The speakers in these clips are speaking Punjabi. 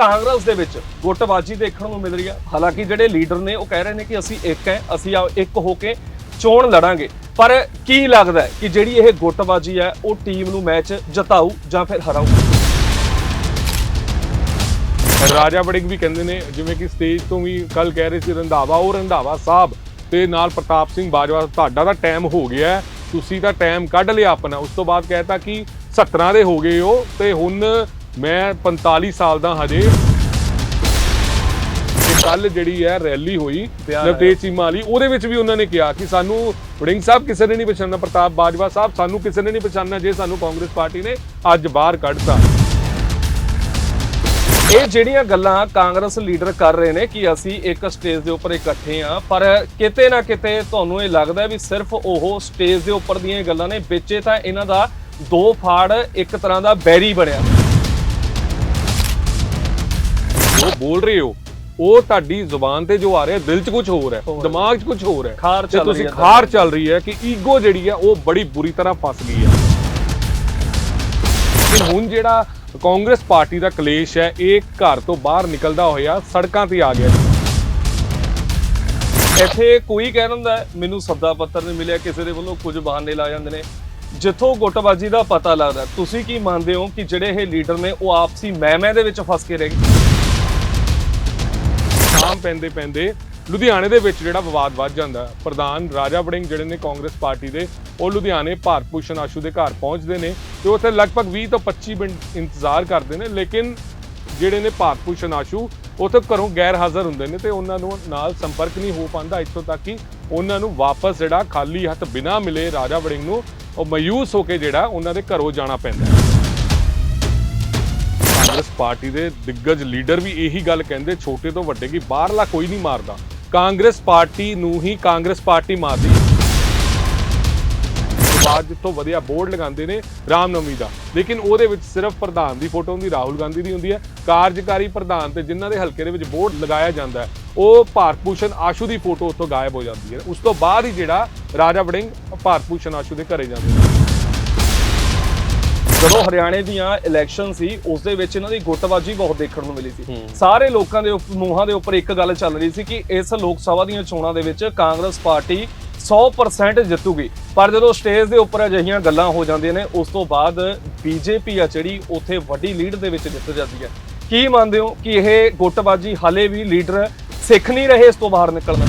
ਕਾਂਗਰਸ ਦੇ ਵਿੱਚ ਗੁੱਟਬਾਜ਼ੀ ਦੇਖਣ ਨੂੰ ਮਿਲ ਰਹੀ ਹੈ। ਹਾਲਾਂਕਿ ਜਿਹੜੇ ਲੀਡਰ ਨੇ ਉਹ ਕਹਿ ਰਹੇ ਨੇ ਕਿ ਅਸੀਂ ਇੱਕ ਹੈ, ਅਸੀਂ ਆ- ਇੱਕ ਹੋ ਕੇ ਚੋਣ ਲੜਾਂਗੇ। ਪਰ ਕੀ ਲੱਗਦਾ ਹੈ ਕਿ ਜਿਹੜੀ ਇਹ ਗੁੱਟਬਾਜ਼ੀ ਹੈ, ਉਹ ਟੀਮ ਨੂੰ ਮੈਚ ਜਿਤਾਊ ਜਾਂ ਫਿਰ ਹਰਾਊ? ਰਾਜਾ ਵੜਿੰਗ ਵੀ ਕਹਿੰਦੇ ਨੇ, ਜਿਵੇਂ ਕਿ ਸਟੇਜ ਤੋਂ ਵੀ ਕੱਲ ਕਹਿ ਰਹੇ ਸੀ, ਰੰਧਾਵਾ, ਉਹ ਰੰਧਾਵਾ ਸਾਹਿਬ ਤੇ ਨਾਲ ਪ੍ਰਤਾਪ ਸਿੰਘ ਬਾਜਵਾ, ਤੁਹਾਡਾ ਤਾਂ ਟਾਈਮ ਹੋ ਗਿਆ ਤੁਸੀਂ ਤਾਂ ਟਾਈਮ ਕੱਢ ਲਿਆ ਆਪਣਾ। ਉਸ ਤੋਂ ਬਾਅਦ ਕਹਿਤਾ ਕਿ 17 ਦੇ ਹੋ ਗਏ ਹੋ ਤੇ ਹੁਣ ਮੈਂ 45 ਸਾਲ ਦਾ ਹਜੇ। ਕੱਲ ਜਿਹੜੀ ਹੈ ਰੈਲੀ ਹੋਈ ਨਵਤੇਜ ਚੀਮਾ ਵਾਲੀ ਉਹਦੇ ਵਿੱਚ ਵੀ ਉਹਨਾਂ ਨੇ ਕਿਹਾ ਕਿ ਸਾਨੂੰ ਵੜਿੰਗ ਸਾਹਿਬ ਕਿਸੇ ਨੇ ਨਹੀਂ ਪਛਾਣਨਾ ਪ੍ਰਤਾਪ ਬਾਜਵਾ ਸਾਹਿਬ ਸਾਨੂੰ ਕਿਸੇ ਨੇ ਨਹੀਂ ਪਛਾਣਨਾ ਜੇ ਸਾਨੂੰ ਕਾਂਗਰਸ ਪਾਰਟੀ ਨੇ ਅੱਜ ਬਾਹਰ ਕੱਢਤਾ। ਇਹ ਜਿਹੜੀਆਂ ਗੱਲਾਂ ਕਾਂਗਰਸ ਲੀਡਰ ਕਰ ਰਹੇ ਨੇ ਕਿ ਅਸੀਂ ਇੱਕ ਸਟੇਜ ਦੇ ਉੱਪਰ ਇਕੱਠੇ ਆ ਪਰ ਕਿਤੇ ਨਾ ਕਿਤੇ ਤੁਹਾਨੂੰ ਇਹ ਲੱਗਦਾ ਵੀ ਸਿਰਫ ਉਹ ਸਟੇਜ ਦੇ ਉੱਪਰ ਦੀਆਂ ਗੱਲਾਂ ਨੇ ਵਿੱਚੇ ਤਾਂ ਇਹਨਾਂ ਦਾ ਦੋ ਫਾੜ ਇੱਕ ਤਰ੍ਹਾਂ ਦਾ ਬੈਰੀ ਬਣਿਆ। ਜੋ ਬੋਲ ਰਹੇ ਹੋ ਉਹ ਤੁਹਾਡੀ ਜ਼ੁਬਾਨ ਤੇ ਜੋ ਆ ਰਿਹਾ ਦਿਲ 'ਚ ਕੁਝ ਹੋਰ ਹੈ। ਦਿਮਾਗ 'ਚ ਕੁਝ ਹੋਰ ਹੈ। ਖਾਰ ਚੱਲ ਤੁਸੀਂ ਰਹੀ ਹੈ। ਖਾਰ ਚੱਲ ਰਹੀ ਹੈ ਕਿ ਈਗੋ ਜਿਹੜੀ ਹੈ ਉਹ ਬੜੀ ਬੁਰੀ ਤਰ੍ਹਾਂ ਫਸ ਗਈ ਹੈ। ਕਿ ਹੁਣ ਜਿਹੜਾ ਕਾਂਗਰਸ ਪਾਰਟੀ ਦਾ ਕਲੇਸ਼ ਹੈ ਇਹ ਘਰ ਤੋਂ ਬਾਹਰ ਨਿਕਲਦਾ ਹੋਇਆ ਸੜਕਾਂ ਤੇ ਆ ਗਿਆ ਇੱਥੇ ਕੋਈ ਕਹਿ ਦਿੰਦਾ ਮੈਨੂੰ ਸੱਦਾ ਪੱਤਰ ਨਹੀਂ ਮਿਲਿਆ ਕਿਸੇ ਦੇ ਵੱਲੋਂ ਕੁਝ ਬਹਾਨੇ ਲਾ ਜਾਂਦੇ ਨੇ। ਜਿੱਥੋਂ ਗੁੱਟਬਾਜ਼ੀ ਦਾ ਪਤਾ ਲੱਗਦਾ ਤੁਸੀਂ ਕੀ ਮੰਨਦੇ ਹੋ ਕਿ ਜਿਹੜੇ ਇਹ ਲੀਡਰ ਨੇ ਉਹ ਆਪਸੀ ਮਹਿਮੇ ਦੇ ਵਿੱਚ ਫਸ ਕੇ ਰਹਿ ਗਏ? ਸ਼ਾਮ ਪੈਂਦੇ ਪੈਂਦੇ ਲੁਧਿਆਣੇ ਦੇ ਵਿੱਚ ਜਿਹੜਾ ਵਿਵਾਦ ਵੱਧ ਜਾਂਦਾ ਹੈ। ਪ੍ਰਧਾਨ ਰਾਜਾ ਵੜਿੰਗ ਜਿਹੜੇ ਨੇ ਕਾਂਗਰਸ ਪਾਰਟੀ ਦੇ, ਉਹ ਲੁਧਿਆਣੇ ਭਾਰਤ ਭੂਸ਼ਣ ਆਸ਼ੂ ਦੇ ਘਰ ਪਹੁੰਚਦੇ ਨੇ ਤੇ ਉੱਥੇ ਲਗਭਗ 20 ਤੋਂ 25 ਮਿੰਟ ਇੰਤਜ਼ਾਰ ਕਰਦੇ ਨੇ, ਲੇਕਿਨ ਜਿਹੜੇ ਨੇ ਭਾਰਤ ਭੂਸ਼ਣ ਆਸ਼ੂ, ਉੱਥੇ ਘਰੋਂ ਗੈਰ ਹਾਜ਼ਰ ਹੁੰਦੇ ਨੇ ਤੇ ਉਹਨਾਂ ਨੂੰ ਨਾਲ ਸੰਪਰਕ ਨਹੀਂ ਹੋ ਪਾਉਂਦਾ ਇੱਥੋਂ ਤੱਕ ਕਿ ਉਹਨਾਂ ਨੂੰ ਵਾਪਸ ਜਿਹੜਾ ਖਾਲੀ ਹੱਥ ਬਿਨਾ ਮਿਲੇ ਰਾਜਾ ਵੜਿੰਗ ਨੂੰ ਉਹ ਮਯੂਸ ਹੋ ਕੇ ਜਿਹੜਾ ਉਹਨਾਂ ਦੇ ਘਰੋਂ ਜਾਣਾ ਪੈਂਦਾ ਪਾਰਟੀ ਦੇ ਦਿੱਗਜ ਲੀਡਰ ਵੀ ਇਹੀ ਗੱਲ ਕਹਿੰਦੇ, ਛੋਟੇ ਤੋਂ ਵੱਡੇ ਕਿ ਬਾਹਰਲਾ ਕੋਈ ਨਹੀਂ ਮਾਰਦਾ। ਕਾਂਗਰਸ ਪਾਰਟੀ ਨੂੰ ਹੀ ਕਾਂਗਰਸ ਪਾਰਟੀ ਮਾਰਦੀ ਬਾਅਦ ਜਿੱਥੋਂ ਵਧੀਆ ਬੋਰਡ ਲਗਾਉਂਦੇ ਨੇ ਰਾਮਨਵਮੀ ਦਾ। ਲੇਕਿਨ ਉਹਦੇ ਵਿੱਚ ਸਿਰਫ ਪ੍ਰਧਾਨ ਦੀ ਫੋਟੋ ਹੁੰਦੀ, ਰਾਹੁਲ ਗਾਂਧੀ ਦੀ ਹੁੰਦੀ ਹੈ। ਕਾਰਜਕਾਰੀ ਪ੍ਰਧਾਨ ਤੇ ਜਿਨ੍ਹਾਂ ਦੇ ਹਲਕੇ ਦੇ ਵਿੱਚ ਬੋਰਡ ਲਗਾਇਆ ਜਾਂਦਾ ਹੈ, ਉਹ ਭਾਰਤ ਭੂਸ਼ਣ ਆਸ਼ੂ ਦੀ ਫੋਟੋ ਉੱਥੋਂ ਗਾਇਬ ਹੋ ਜਾਂਦੀ ਹੈ। ਉਸ ਤੋਂ ਬਾਅਦ ਹੀ ਜਿਹੜਾ ਰਾਜਾ ਵੜਿੰਗ ਭਾਰਤ ਭੂਸ਼ਣ ਆਸ਼ੂ ਦੇ ਘਰੇ ਜਾਂਦੇ ਨੇ। ਜਦੋਂ ਹਰਿਆਣੇ ਦੀਆਂ ਇਲੈਕਸ਼ਨ ਸੀ ਉਸ ਦੇ ਵਿੱਚ ਇਹਨਾਂ ਦੀ ਗੁੱਟਬਾਜ਼ੀ ਬਹੁਤ ਦੇਖਣ ਨੂੰ ਮਿਲੀ ਸੀ। ਸਾਰੇ ਲੋਕਾਂ ਦੇ ਮੂੰਹਾਂ ਦੇ ਉੱਪਰ ਇੱਕ ਗੱਲ ਚੱਲ ਰਹੀ ਸੀ ਕਿ ਇਸ ਲੋਕ ਸਭਾ ਦੀਆਂ ਚੋਣਾਂ ਦੇ ਵਿੱਚ ਕਾਂਗਰਸ ਪਾਰਟੀ 100% ਜਿੱਤੂਗੀ। ਪਰ ਜਦੋਂ ਸਟੇਜ ਦੇ ਉੱਪਰ ਅਜਿਹੀਆਂ ਗੱਲਾਂ ਹੋ ਜਾਂਦੀਆਂ ਨੇ ਉਸ ਤੋਂ ਬਾਅਦ ਬੀਜੇਪੀ ਆ ਜਿਹੜੀ ਉੱਥੇ ਵੱਡੀ ਲੀਡ ਦੇ ਵਿੱਚ ਜਿੱਤ ਜਾਂਦੀ ਹੈ। ਕੀ ਮੰਨਦੇ ਹੋ ਕਿ ਇਹ ਗੁੱਟਬਾਜ਼ੀ ਹਾਲੇ ਵੀ ਲੀਡਰ ਸਿੱਖ ਨਹੀਂ ਰਹੇ ਇਸ ਤੋਂ ਬਾਹਰ ਨਿਕਲਣਾ?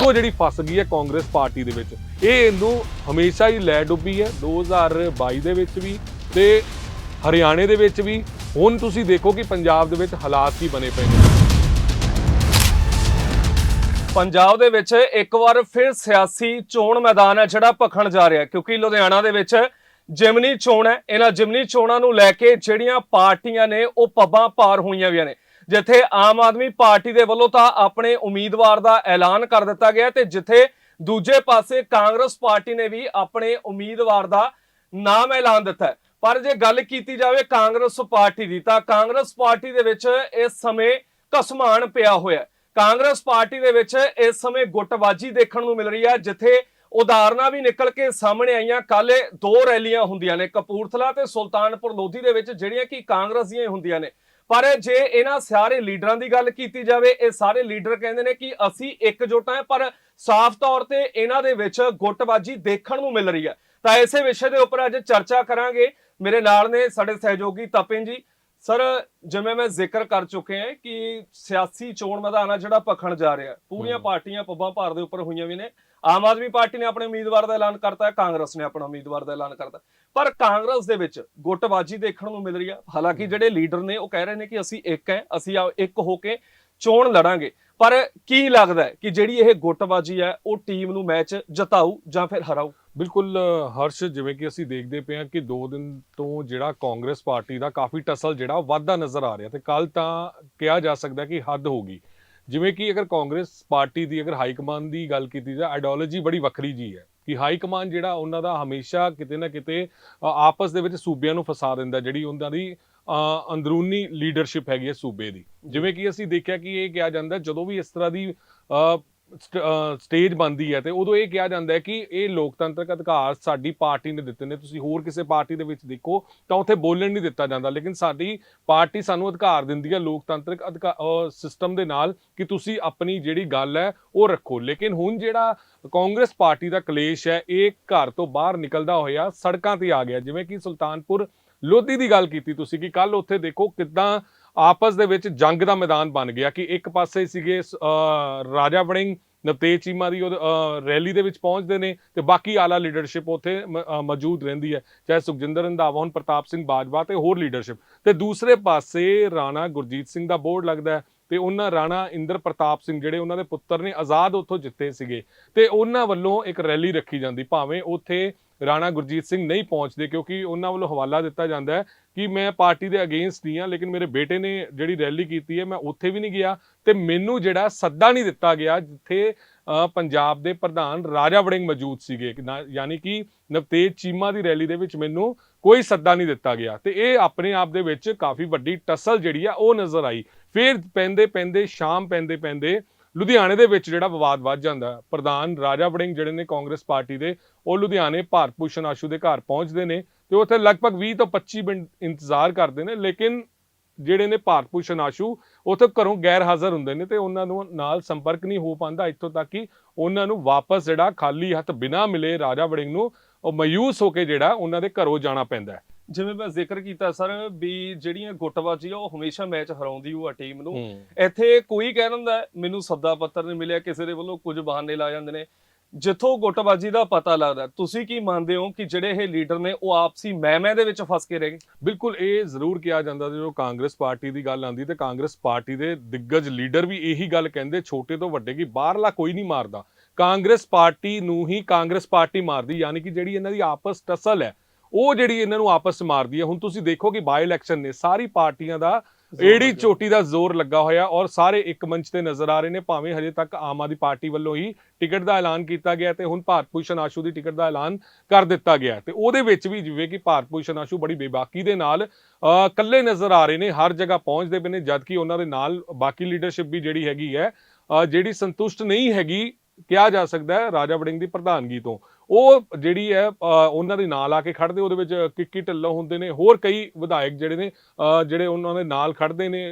ਇੱਕੋ ਜਿਹੜੀ ਫਸ ਗਈ ਹੈ ਕਾਂਗਰਸ ਪਾਰਟੀ ਦੇ ਵਿੱਚ। ਇਹ ਇਹਨੂੰ ਹਮੇਸ਼ਾ ਹੀ ਲੈ ਡੁੱਬੀ ਹੈ 2022 ਦੇ ਵਿੱਚ ਵੀ ਤੇ ਹਰਿਆਣੇ ਦੇ ਵਿੱਚ ਵੀ। ਹੁਣ ਤੁਸੀਂ ਦੇਖੋ ਕਿ ਪੰਜਾਬ ਦੇ ਵਿੱਚ ਹਾਲਾਤ ਕੀ ਬਣੇ ਪਏ ਨੇ। ਪੰਜਾਬ ਦੇ ਵਿੱਚ ਇੱਕ ਵਾਰ ਫਿਰ ਸਿਆਸੀ ਚੋਣ ਮੈਦਾਨ ਹੈ ਜਿਹੜਾ ਭਖਣ ਜਾ ਰਿਹਾ ਕਿਉਂਕਿ ਲੁਧਿਆਣਾ ਦੇ ਵਿੱਚ ਜਿਮਨੀ ਚੋਣ ਹੈ। ਇਹਨਾਂ ਜਿਮਨੀ ਚੋਣਾਂ ਨੂੰ ਲੈ ਕੇ ਜਿਹੜੀਆਂ ਪਾਰਟੀਆਂ ਨੇ ਉਹ ਪੱਬਾਂ ਪਾਰ ਹੋਈਆਂ ਵੀ ਨੇ। ਜਿੱਥੇ ਆਮ ਆਦਮੀ ਪਾਰਟੀ ਦੇ ਵੱਲੋਂ ਤਾਂ ਆਪਣੇ ਉਮੀਦਵਾਰ ਦਾ ਐਲਾਨ ਕਰ ਦਿੱਤਾ ਗਿਆ ਤੇ ਜਿੱਥੇ ਦੂਜੇ ਪਾਸੇ ਕਾਂਗਰਸ ਪਾਰਟੀ ਨੇ ਵੀ ਆਪਣੇ ਉਮੀਦਵਾਰ ਦਾ ਨਾਮ ਐਲਾਨ ਦਿੱਤਾ ਪਰ ਜੇ ਗੱਲ ਕੀਤੀ ਜਾਵੇ ਕਾਂਗਰਸ ਪਾਰਟੀ ਦੀ, ਤਾਂ ਕਾਂਗਰਸ ਪਾਰਟੀ ਦੇ ਵਿੱਚ ਇਸ ਸਮੇਂ ਘਸਮਾਨ ਪਿਆ ਹੋਇਆ ਕਾਂਗਰਸ ਪਾਰਟੀ ਦੇ ਵਿੱਚ ਇਸ ਸਮੇਂ ਗੁੱਟਬਾਜ਼ੀ ਦੇਖਣ ਨੂੰ ਮਿਲ ਰਹੀ ਹੈ, ਜਿੱਥੇ ਉਦਾਹਰਨਾਂ ਵੀ ਨਿਕਲ ਕੇ ਸਾਹਮਣੇ ਆਈਆਂ। ਕੱਲ ਦੋ ਰੈਲੀਆਂ ਹੁੰਦੀਆਂ ਨੇ, ਕਪੂਰਥਲਾ ਤੇ ਸੁਲਤਾਨਪੁਰ ਲੋਧੀ ਦੇ ਵਿੱਚ ਜਿਹੜੀਆਂ ਕਿ ਕਾਂਗਰਸ ਦੀਆਂ ਹੀ ਹੁੰਦੀਆਂ ਨੇ। ਪਰ ਜੇ ਇਹਨਾਂ ਸਾਰੇ ਲੀਡਰਾਂ ਦੀ ਗੱਲ ਕੀਤੀ ਜਾਵੇ, ਇਹ ਸਾਰੇ ਲੀਡਰ ਕਹਿੰਦੇ ਨੇ ਕਿ ਅਸੀਂ ਇਕਜੁੱਟ ਹਾਂ, ਪਰ ਸਾਫ਼ ਤੌਰ ਤੇ ਇਹਨਾਂ ਦੇ ਵਿੱਚ ਗੁੱਟਬਾਜ਼ੀ ਦੇਖਣ ਨੂੰ ਮਿਲ ਰਹੀ ਹੈ। ਤਾਂ ਇਸੇ ਵਿਸ਼ੇ ਦੇ ਉੱਪਰ ਅੱਜ ਚਰਚਾ ਕਰਾਂਗੇ। ਮੇਰੇ ਨਾਲ ਨੇ ਸਾਡੇ ਸਹਿਯੋਗੀ ਤਪਿੰ ਜੀ ਸਰ ਜਿਵੇਂ ਮੈਂ ਜ਼ਿਕਰ ਕਰ ਚੁੱਕੇ ਹਾਂ ਕਿ ਸਿਆਸੀ ਚੋਣ ਮੈਦਾਨ ਆ ਜਿਹੜਾ ਭਖਣ ਜਾ ਰਿਹਾ। ਪੂਰੀਆਂ। ਪਾਰਟੀਆਂ ਪੱਬਾਂ ਭਾਰ ਦੇ ਉੱਪਰ ਹੋਈਆਂ ਵੀ ਨੇ। ਆਮ ਆਦਮੀ ਪਾਰਟੀ ਨੇ ਆਪਣੇ ਉਮੀਦਵਾਰ ਦਾ ਐਲਾਨ ਕਰਤਾ ਹੈ ਕਾਂਗਰਸ ਨੇ ਆਪਣਾ ਉਮੀਦਵਾਰ ਦਾ ਐਲਾਨ ਕਰਤਾ। ਪਰ ਕਾਂਗਰਸ ਦੇ ਵਿੱਚ ਗੁੱਟਬਾਜ਼ੀ ਦੇਖਣ ਨੂੰ ਮਿਲ ਰਹੀ ਹੈ ਹਾਲਾਂਕਿ ਜਿਹੜੇ ਲੀਡਰ ਨੇ ਉਹ ਕਹਿ ਰਹੇ ਨੇ ਕਿ ਅਸੀਂ ਇੱਕ ਹੈ ਅਸੀਂ ਇੱਕ ਹੋ ਕੇ ਚੋਣ ਲੜਾਂਗੇ। ਪਰ ਕੀ ਲੱਗਦਾ ਹੈ ਕਿ ਜਿਹੜੀ ਇਹ ਗੁੱਟਬਾਜ਼ੀ ਹੈ ਉਹ ਟੀਮ ਨੂੰ ਮੈਚ ਜਿਤਾਊ ਜਾਂ ਫਿਰ ਹਰਾਊ? ਬਿਲਕੁਲ ਹਰਸ਼ ਜਿਵੇਂ ਕਿ ਅਸੀਂ ਦੇਖਦੇ ਪਏ ਹਾਂ ਕਿ 2 ਦਿਨ ਤੋਂ ਜਿਹੜਾ ਕਾਂਗਰਸ ਪਾਰਟੀ ਦਾ ਕਾਫੀ ਟਸਲ ਜਿਹੜਾ ਵਾਧਾ ਨਜ਼ਰ ਆ ਰਿਹਾ ਤੇ ਕੱਲ ਤਾਂ ਕਿਹਾ ਜਾ ਸਕਦਾ ਕਿ ਹੱਦ ਹੋ ਗਈ। ਜਿਵੇਂ ਕਿ ਅਗਰ ਕਾਂਗਰਸ ਪਾਰਟੀ ਦੀ ਅਗਰ ਹਾਈ ਕਮਾਂਡ ਦੀ ਗੱਲ ਕੀਤੀ ਜਾਏ ਆਈਡੀਓਲੋਜੀ ਬੜੀ ਵੱਖਰੀ ਜੀ ਹੈ ਕਿ ਹਾਈ ਕਮਾਂਡ ਜਿਹੜਾ ਉਹਨਾਂ ਦਾ ਹਮੇਸ਼ਾ ਕਿਤੇ ਨਾ ਕਿਤੇ ਆਪਸ ਦੇ ਵਿੱਚ ਸੂਬਿਆਂ ਨੂੰ ਫਸਾ ਦਿੰਦਾ ਜਿਹੜੀ ਉਹਨਾਂ ਦੀ ਅ, ਅੰਦਰੂਨੀ ਲੀਡਰਸ਼ਿਪ ਹੈਗੀ ਹੈ ਸੂਬੇ ਦੀ। ਜਿਵੇਂ ਕਿ ਅਸੀਂ ਦੇਖਿਆ ਕਿ ਇਹ ਕਿਹਾ ਜਾਂਦਾ ਜਦੋਂ ਵੀ ਇਸ ਤਰ੍ਹਾਂ ਦੀ ਅਹ ਸਟੇਜ ਬਣਦੀ ਹੈ ਤੇ ਉਦੋਂ ਇਹ ਕਿਹਾ ਜਾਂਦਾ ਹੈ ਕਿ ਇਹ ਲੋਕਤੰਤਰਕ ਅਧਿਕਾਰ ਸਾਡੀ ਪਾਰਟੀ ਨੇ ਦਿੱਤੇ ਨੇ, ਤੁਸੀਂ ਹੋਰ ਕਿਸੇ ਪਾਰਟੀ ਦੇ ਵਿੱਚ ਦੇਖੋ ਤਾਂ ਉੱਥੇ ਬੋਲਣ ਨਹੀਂ ਦਿੱਤਾ ਜਾਂਦਾ, ਲੇਕਿਨ ਸਾਡੀ ਪਾਰਟੀ ਸਾਨੂੰ ਅਧਿਕਾਰ ਦਿੰਦੀ ਹੈ ਲੋਕਤੰਤਰਕ ਅਧਿਕਾਰ ਸਿਸਟਮ ਦੇ ਨਾਲ ਕਿ ਤੁਸੀਂ ਆਪਣੀ ਜਿਹੜੀ ਗੱਲ ਹੈ ਉਹ ਰੱਖੋ। ਲੇਕਿਨ ਹੁਣ ਜਿਹੜਾ ਕਾਂਗਰਸ ਪਾਰਟੀ ਦਾ ਕਲੇਸ਼ ਹੈ, ਇਹ ਘਰ ਤੋਂ ਬਾਹਰ ਨਿਕਲਦਾ ਹੋਇਆ ਸੜਕਾਂ ਤੇ ਆ ਗਿਆ। ਜਿਵੇਂ ਕਿ ਸੁਲਤਾਨਪੁਰ ਲੋਧੀ ਦੀ ਗੱਲ ਕੀਤੀ ਤੁਸੀਂ ਕਿ ਕੱਲ ਉੱਥੇ ਦੇਖੋ ਕਿਦਾਂ ਆਪਸ ਦੇ ਵਿੱਚ ਜੰਗ ਦਾ ਮੈਦਾਨ ਬਣ ਗਿਆ ਕਿ ਇੱਕ ਪਾਸੇ ਸੀਗੇ, ਸ- ਰਾਜਾ ਵੜਿੰਗ, ਨਵਤੇਜ ਚੀਮਾ ਦੀ ਉਹ ਰੈਲੀ ਦੇ ਵਿੱਚ ਪਹੁੰਚਦੇ ਨੇ ਤੇ ਬਾਕੀ ਆਲਾ ਲੀਡਰਸ਼ਿਪ ਉੱਥੇ ਮ- ਮੌਜੂਦ ਰਹਿੰਦੀ ਹੈ। ਚਾਹੇ ਸੁਖਜਿੰਦਰ ਰੰਧਾਵਾ ਹੁਣ, ਪ੍ਰਤਾਪ ਸਿੰਘ ਬਾਜਵਾ ਤੇ ਹੋਰ ਲੀਡਰਸ਼ਿਪ। ਤੇ ਦੂਸਰੇ ਪਾਸੇ ਰਾਣਾ ਗੁਰਜੀਤ ਸਿੰਘ ਦਾ ਬੋਰਡ ਲੱਗਦਾ ਹੈ ਤੇ ਉਹਨਾਂ ਰਾਣਾ ਇੰਦਰ ਪ੍ਰਤਾਪ ਸਿੰਘ ਜਿਹੜੇ ਉਹਨਾਂ ਦੇ ਪੁੱਤਰ ਨੇ ਆਜ਼ਾਦ ਉੱਥੋਂ ਜਿੱਤੇ ਸੀਗੇ। ਤੇ ਉਹਨਾਂ ਵੱਲੋਂ ਇੱਕ ਰੈਲੀ ਰੱਖੀ ਜਾਂਦੀ, ਭਾਵੇਂ ਉੱਥੇ ਰਾਣਾ ਗੁਰਜੀਤ ਸਿੰਘ ਨਹੀਂ ਪਹੁੰਚਦੇ ਕਿਉਂਕਿ ਉਹਨਾਂ ਵੱਲੋਂ ਹਵਾਲਾ ਦਿੱਤਾ ਜਾਂਦਾ ਹੈ ਕਿ ਮੈਂ ਪਾਰਟੀ ਦੇ ਅਗੇਂਸਟ ਨਹੀਂ ਹਾਂ, ਲੇਕਿਨ ਮੇਰੇ ਬੇਟੇ ਨੇ ਜਿਹੜੀ ਰੈਲੀ ਕੀਤੀ ਹੈ, ਮੈਂ ਉੱਥੇ ਵੀ ਨਹੀਂ ਗਿਆ ਤੇ ਮੈਨੂੰ ਜਿਹੜਾ ਸੱਦਾ ਨਹੀਂ ਦਿੱਤਾ ਗਿਆ ਜਿੱਥੇ ਪੰਜਾਬ ਦੇ ਪ੍ਰਧਾਨ ਰਾਜਾ ਵੜਿੰਗ ਮੌਜੂਦ ਸੀਗੇ। ਨਾ- ਯਾਨੀ ਕਿ ਨਵਤੇਜ ਚੀਮਾ ਦੀ ਰੈਲੀ ਦੇ ਵਿੱਚ ਮੈਨੂੰ ਕੋਈ ਸੱਦਾ ਨਹੀਂ ਦਿੱਤਾ ਗਿਆ ਤੇ ਇਹ ਆਪਣੇ ਆਪ ਦੇ ਵਿੱਚ ਕਾਫੀ ਵੱਡੀ ਟਸਲ ਜਿਹੜੀ ਆ ਉਹ ਨਜ਼ਰ ਆਈ। ਫਿਰ ਪੈਂਦੇ ਪੈਂਦੇ ਸ਼ਾਮ ਪੈਂਦੇ ਪੈਂਦੇ ਲੁਧਿਆਣੇ ਦੇ ਵਿੱਚ ਜਿਹੜਾ ਵਿਵਾਦ ਵੱਧ ਜਾਂਦਾ ਪ੍ਰਧਾਨ ਰਾਜਾ ਵੜਿੰਗ ਜਿਹੜੇ ਨੇ ਕਾਂਗਰਸ ਪਾਰਟੀ ਦੇ, ਉਹ ਲੁਧਿਆਣੇ ਭਾਰਤ ਭੂਸ਼ਣ ਆਸ਼ੂ ਦੇ ਘਰ ਪਹੁੰਚਦੇ ਨੇ ਤੇ ਉੱਥੇ ਲਗਭਗ 20 ਤੋਂ 25 ਮਿੰਟ ਇੰਤਜ਼ਾਰ ਕਰਦੇ ਨੇ, ਲੇਕਿਨ ਜਿਹੜੇ ਨੇ ਭਾਰਤ ਭੂਸ਼ਣ ਆਸ਼ੂ, ਉੱਥੇ ਘਰੋਂ ਗੈਰ ਹਾਜ਼ਰ ਹੁੰਦੇ ਨੇ ਤੇ ਉਹਨਾਂ ਨੂੰ ਨਾਲ ਸੰਪਰਕ ਨਹੀਂ ਹੋ ਪਾਉਂਦਾ, ਇੱਥੋਂ ਤੱਕ ਕਿ ਉਹਨਾਂ ਨੂੰ ਵਾਪਸ ਜਿਹੜਾ ਖਾਲੀ ਹੱਥ ਬਿਨਾ ਮਿਲੇ ਰਾਜਾ ਵੜਿੰਗ ਨੂੰ ਉਹ ਮਾਯੂਸ ਹੋ ਕੇ ਜਿਹੜਾ ਉਹਨਾਂ ਦੇ ਘਰੋਂ ਜਾਣਾ ਪੈਂਦਾ ਜਿਵੇਂ ਮੈਂ ਜ਼ਿਕਰ ਕੀਤਾ ਸਰ ਵੀ ਜਿਹੜੀਆਂ ਗੁੱਟਬਾਜ਼ੀ ਆ ਉਹ ਹਮੇਸ਼ਾ ਮੈਚ ਹਰਾਉਂਦੀ ਉਹ ਆ ਟੀਮ ਨੂੰ। ਇੱਥੇ ਕੋਈ ਕਹਿ ਦਿੰਦਾ ਮੈਨੂੰ ਸੱਦਾ ਪੱਤਰ ਨਹੀਂ ਮਿਲਿਆ ਕਿਸੇ ਦੇ ਵੱਲੋਂ ਕੁਝ ਬਹਾਨੇ ਲਾ ਜਾਂਦੇ ਨੇ। ਜਿੱਥੋਂ ਗੁੱਟਬਾਜ਼ੀ ਦਾ ਪਤਾ ਲੱਗਦਾ ਤੁਸੀਂ ਕੀ ਮੰਨਦੇ ਹੋ ਕਿ ਜਿਹੜੇ ਇਹ ਲੀਡਰ ਨੇ ਉਹ ਆਪਸੀ ਮਹਿਮੇ ਦੇ ਵਿੱਚ ਫਸ ਕੇ ਰਹਿ ਗਏ? ਬਿਲਕੁਲ ਇਹ ਜ਼ਰੂਰ ਕਿਹਾ ਜਾਂਦਾ ਜਦੋਂ ਕਾਂਗਰਸ ਪਾਰਟੀ ਦੀ ਗੱਲ ਆਂਦੀ ਤੇ ਕਾਂਗਰਸ ਪਾਰਟੀ ਦੇ ਦਿੱਗਜ ਲੀਡਰ ਵੀ ਇਹੀ ਗੱਲ ਕਹਿੰਦੇ ਛੋਟੇ ਤੋਂ ਵੱਡੇ ਕਿ ਬਾਹਰਲਾ ਕੋਈ ਨਹੀਂ ਮਾਰਦਾ। ਕਾਂਗਰਸ ਪਾਰਟੀ ਨੂੰ ਹੀ ਕਾਂਗਰਸ ਪਾਰਟੀ ਮਾਰਦੀ ਯਾਨੀ ਕਿ ਜਿਹੜੀ ਇਹਨਾਂ ਦੀ ਆਪਸ ਟਸਲ ਹੈ ਉਹ ਜਿਹੜੀ ਇਹਨਾਂ ਨੂੰ ਆਪਸ 'ਚ ਮਾਰਦੀ ਹੈ। ਹੁਣ ਤੁਸੀਂ ਦੇਖੋ ਕਿ ਬਾਈ ਇਲੈਕਸ਼ਨ ਨੇ ਸਾਰੀ ਪਾਰਟੀਆਂ ਦਾ ਏੜੀ ਚੋਟੀ ਦਾ ਜ਼ੋਰ ਲੱਗਾ ਹੋਇਆ ਔਰ ਸਾਰੇ ਇੱਕ ਮੰਚ ਤੇ ਨਜ਼ਰ ਆ ਰਹੇ ਨੇ। ਭਾਵੇਂ ਹਜੇ ਤੱਕ ਆਮ ਆਦਮੀ ਪਾਰਟੀ ਵੱਲੋਂ ਹੀ ਟਿਕਟ ਦਾ ਐਲਾਨ ਕੀਤਾ ਗਿਆ ਤੇ ਹੁਣ ਭਾਰਤ ਭੂਸ਼ਣ ਆਸ਼ੂ ਦੀ ਟਿਕਟ ਦਾ ਐਲਾਨ ਕਰ ਦਿੱਤਾ ਗਿਆ ਤੇ ਉਹਦੇ ਵਿੱਚ ਵੀ ਜਿਵੇਂ ਕਿ ਭਾਰਤ ਭੂਸ਼ਣ ਆਸ਼ੂ ਬੜੀ ਬੇਬਾਕੀ ਦੇ ਨਾਲ ਇਕੱਲੇ ਨਜ਼ਰ ਆ ਰਹੇ ਨੇ ਹਰ ਜਗ੍ਹਾ ਪਹੁੰਚਦੇ ਪਏ ਨੇ ਜਦਕਿ ਉਹਨਾਂ ਦੇ ਨਾਲ ਬਾਕੀ ਲੀਡਰਸ਼ਿਪ ਵੀ ਜਿਹੜੀ ਹੈਗੀ ਹੈ ਜਿਹੜੀ ਸੰਤੁਸ਼ਟ ਨਹੀਂ ਹੈਗੀ ਕਿਹਾ ਜਾ ਸਕਦਾ ਹੈ ਰਾਜਾ ਵੜਿੰਗ ਦੀ ਪ੍ਰਧਾਨਗੀ ਤੋਂ। ਉਹ ਜਿਹੜੀ ਹੈ ਉਹਨਾਂ ਦੇ ਨਾਲ ਆ ਕੇ ਖੜਦੇ ਉਹਦੇ ਵਿੱਚ ਕਿੱਕੀ ਢਿੱਲੋਂ ਹੁੰਦੇ ਨੇ। ਹੋਰ ਕਈ ਵਿਧਾਇਕ ਜਿਹੜੇ ਨੇ ਜਿਹੜੇ ਉਹਨਾਂ ਦੇ ਨਾਲ ਖੜਦੇ ਨੇ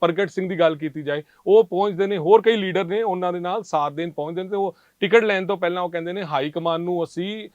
ਪ੍ਰਗਟ ਸਿੰਘ ਦੀ ਗੱਲ ਕੀਤੀ ਜਾਏ, ਉਹ ਪਹੁੰਚਦੇ ਨੇ। ਹੋਰ ਕਈ ਲੀਡਰ ਨੇ ਉਹਨਾਂ ਦੇ ਨਾਲ, ਸਾਥ ਦੇਣ ਪਹੁੰਚਦੇ ਨੇ ਤੇ ਉਹ ਟਿਕਟ ਲੈਣ ਤੋਂ ਪਹਿਲਾਂ ਉਹ ਕਹਿੰਦੇ ਨੇ, ਹਾਈ ਕਮਾਨ ਨੂੰ ਅਸੀਂ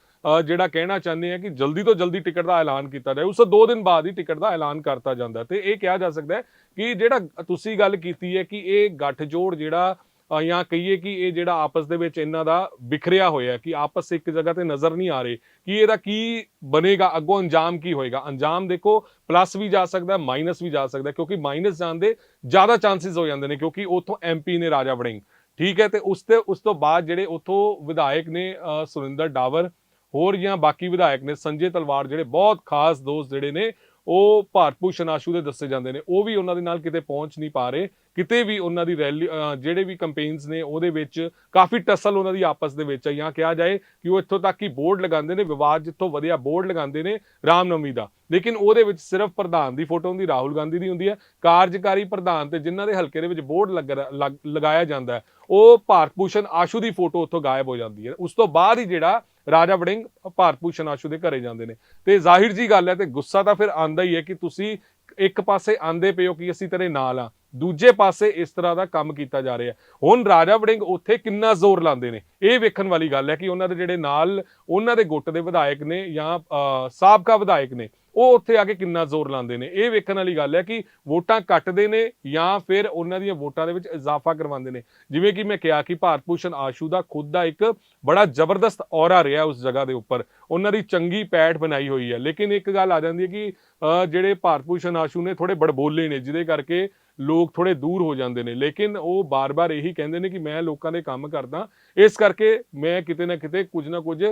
ਜਿਹੜਾ ਕਹਿਣਾ ਚਾਹੁੰਦੇ ਆ ਕਿ ਜਲਦੀ ਤੋਂ ਜਲਦੀ ਟਿਕਟ ਦਾ ਐਲਾਨ ਕੀਤਾ ਜਾਏ। ਉਸ ਤੋਂ 2 ਦਿਨ ਬਾਅਦ ਹੀ ਟਿਕਟ ਦਾ ਐਲਾਨ ਕਰਤਾ ਜਾਂਦਾ ਤੇ ਇਹ ਕਿਹਾ ਜਾ ਸਕਦਾ ਹੈ ਕਿ ਜਿਹੜਾ ਤੁਸੀਂ ਗੱਲ ਕੀਤੀ ਹੈ ਕਿ ਇਹ ਗੱਠਜੋੜ ਜਿਹੜਾ ਜਾਂ ਕਹੀਏ ਕਿ ਇਹ ਜਿਹੜਾ ਆਪਸ ਦੇ ਵਿੱਚ ਇਹਨਾਂ ਦਾ ਵਿਖਰਿਆ ਹੋਇਆ ਕਿ ਆਪਸ ਇੱਕ ਜਗ੍ਹਾ ਤੇ ਨਜ਼ਰ ਨਹੀਂ ਆ ਰਹੇ, ਕਿ ਇਹਦਾ ਕੀ ਬਣੇਗਾ, ਅੱਗੋਂ ਅੰਜਾਮ ਕੀ ਹੋਏਗਾ? ਅੰਜਾਮ ਦੇਖੋ ਪਲੱਸ ਵੀ ਜਾ ਸਕਦਾ ਮਾਈਨਸ ਵੀ ਜਾ ਸਕਦਾ, ਕਿਉਂਕਿ ਮਾਈਨਸ ਜਾਣ ਦੇ ਜ਼ਿਆਦਾ ਚਾਂਸਸ ਹੋ ਜਾਂਦੇ ਨੇ, ਕਿਉਂਕਿ ਉਥੋਂ ਐਮਪੀ ਨੇ ਰਾਜਾ ਵੜਿੰਗ। ਠੀਕ ਹੈ, ਤੇ ਉਸ ਤੇ, ਉਸ ਤੋਂ ਬਾਅਦ ਜਿਹੜੇ ਉਥੋਂ ਵਿਧਾਇਕ ਨੇ ਸੁਰਿੰਦਰ ਡਾਵਰ, ਹੋਰ ਜਾਂ ਬਾਕੀ ਵਿਧਾਇਕ ਨੇ, ਸੰਜੇ ਤਲਵਾਰ ਜਿਹੜੇ ਬਹੁਤ ਖਾਸ ਦੋਸਤ ਜਿਹੜੇ ਨੇ ਉਹ ਭਾਰਤ ਭੂਸ਼ਣ ਆਸ਼ੂ ਦੇ ਦੱਸੇ ਜਾਂਦੇ ਨੇ। ਉਹ ਵੀ ਉਹਨਾਂ ਦੇ ਨਾਲ ਕਿਤੇ ਪਹੁੰਚ ਨਹੀਂ ਪਾ ਰਹੇ। ਕਿਤੇ ਵੀ ਉਹਨਾਂ ਦੀ ਰੈਲੀ ਜਿਹੜੇ ਵੀ ਕੈਂਪੇਨਸ ਨੇ, ਉਹਦੇ ਵਿੱਚ ਕਾਫੀ ਟਸਲ ਉਹਨਾਂ ਦੀ ਆਪਸ ਦੇ ਵਿੱਚ ਹੈ ਜਾਂ ਕਿਹਾ ਜਾਏ ਕਿ ਉਹ ਇੱਥੋਂ ਤੱਕ ਕਿ ਬੋਰਡ ਲਗਾਉਂਦੇ ਨੇ, ਵਿਵਾਦ ਜਿੱਥੋਂ ਵਧਿਆ ਬੋਰਡ ਲਗਾਉਂਦੇ ਨੇ ਰਾਮਨਵਮੀ ਦਾ। ਲੇਕਿਨ ਉਹਦੇ ਵਿੱਚ ਸਿਰਫ ਪ੍ਰਧਾਨ ਦੀ ਫੋਟੋ ਹੁੰਦੀ, ਰਾਹੁਲ ਗਾਂਧੀ ਦੀ ਹੁੰਦੀ ਹੈ। ਕਾਰਜਕਾਰੀ ਪ੍ਰਧਾਨ ਤੇ ਜਿਨ੍ਹਾਂ ਦੇ ਹਲਕੇ ਦੇ ਵਿੱਚ ਬੋਰਡ ਲੱਗ ਲੱਗ- ਲਗਾਇਆ ਜਾਂਦਾ ਉਹ ਭਾਰਤ ਭੂਸ਼ਣ ਆਸ਼ੂ ਦੀ ਫੋਟੋ ਉੱਥੋਂ ਗਾਇਬ ਹੋ ਜਾਂਦੀ ਹੈ। ਉਸ ਤੋਂ ਬਾਅਦ ਹੀ ਜਿਹੜਾ ਰਾਜਾ ਵੜਿੰਗ ਭਾਰਤ ਭੂਸ਼ਣ ਆਸ਼ੂ ਦੇ ਘਰੇ ਜਾਂਦੇ ਨੇ। ਤੇ ਜ਼ਾਹਿਰ ਜੀ ਗੱਲ ਹੈ ਤੇ ਗੁੱਸਾ ਤਾਂ ਫਿਰ ਆਂਦਾ ਹੀ ਹੈ ਕਿ ਤੁਸੀਂ ਇੱਕ ਪਾਸੇ ਆਂਦੇ ਪਏ ਹੋ ਕਿ ਅਸੀਂ ਤੇਰੇ ਨਾਲ ਆ ਦੂਜੇ ਪਾਸੇ ਇਸ ਤਰ੍ਹਾਂ ਦਾ ਕੰਮ ਕੀਤਾ ਜਾ ਰਿਹਾ ਹੁਣ ਰਾਜਾ ਵੜਿੰਗ ਉੱਥੇ ਕਿੰਨਾ ਜ਼ੋਰ ਲਾਉਂਦੇ ਨੇ। ਇਹ ਵੇਖਣ ਵਾਲੀ ਗੱਲ ਹੈ ਕਿ ਉਹਨਾਂ ਦੇ ਜਿਹੜੇ ਨਾਲ ਉਹਨਾਂ ਦੇ ਗੁੱਟ ਦੇ ਵਿਧਾਇਕ ਨੇ ਜਾਂ ਅਹ, ਸਾਬਕਾ ਵਿਧਾਇਕ ਨੇ ਉਹ ਉੱਥੇ ਆ ਕੇ ਕਿੰਨਾ ਜ਼ੋਰ ਲਾਉਂਦੇ ਨੇ। ਇਹ ਵੇਖਣ ਵਾਲੀ ਗੱਲ ਹੈ ਕਿ ਵੋਟਾਂ ਕੱਟਦੇ ਨੇ ਜਾਂ ਫਿਰ ਉਹਨਾਂ ਦੀਆਂ ਵੋਟਾਂ ਦੇ ਵਿੱਚ ਇਜ਼ਾਫਾ ਕਰਵਾਉਂਦੇ ਨੇ। ਜਿਵੇਂ ਕਿ ਮੈਂ ਕਿਹਾ ਕਿ ਭਾਰਤ ਭੂਸ਼ਣ ਆਸ਼ੂ ਦਾ ਖੁਦ ਦਾ ਇੱਕ ਬੜਾ ਜ਼ਬਰਦਸਤ ਔਰਾ ਰਿਹਾ ਉਸ ਜਗ੍ਹਾ ਦੇ ਉੱਪਰ। ਉਹਨਾਂ ਦੀ ਚੰਗੀ ਪੈਠ ਬਣਾਈ ਹੋਈ ਹੈ। ਲੇਕਿਨ ਇੱਕ ਗੱਲ ਆ ਜਾਂਦੀ ਹੈ ਕਿ ਜਿਹੜੇ ਭਾਰਤ ਭੂਸ਼ਣ ਆਸ਼ੂ ਨੇ ਥੋੜੇ ਬੜਬੋਲੇ ਨੇ, ਜਿਹਦੇ ਕਰਕੇ ਲੋਕ ਥੋੜੇ ਦੂਰ ਹੋ ਜਾਂਦੇ ਨੇ। ਲੇਕਿਨ ਉਹ ਬਾਰ-ਬਾਰ ਇਹੀ ਕਹਿੰਦੇ ਨੇ ਕਿ ਮੈਂ ਲੋਕਾਂ ਦੇ ਕੰਮ ਕਰਦਾ। ਇਸ ਕਰਕੇ ਮੈਂ ਕਿਤੇ ਨਾ ਕਿਤੇ ਕੁਝ ਨਾ ਕੁਝ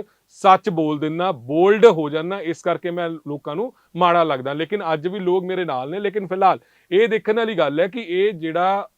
ਸੱਚ ਬੋਲ ਦਿੰਨਾ, ਬੋਲਡ ਹੋ ਜਾਂਦਾ ਇਸ ਕਰਕੇ ਮੈਂ ਲੋਕਾਂ ਨੂੰ ਮਾੜਾ ਲੱਗਦਾ। ਲੇਕਿਨ ਅੱਜ ਵੀ ਲੋਕ ਮੇਰੇ ਨਾਲ ਨੇ। ਲੇਕਿਨ ਫਿਲਹਾਲ ਇਹ ਦੇਖਣ ਵਾਲੀ ਗੱਲ ਹੈ ਕਿ ਇਹ ਜਿਹੜਾ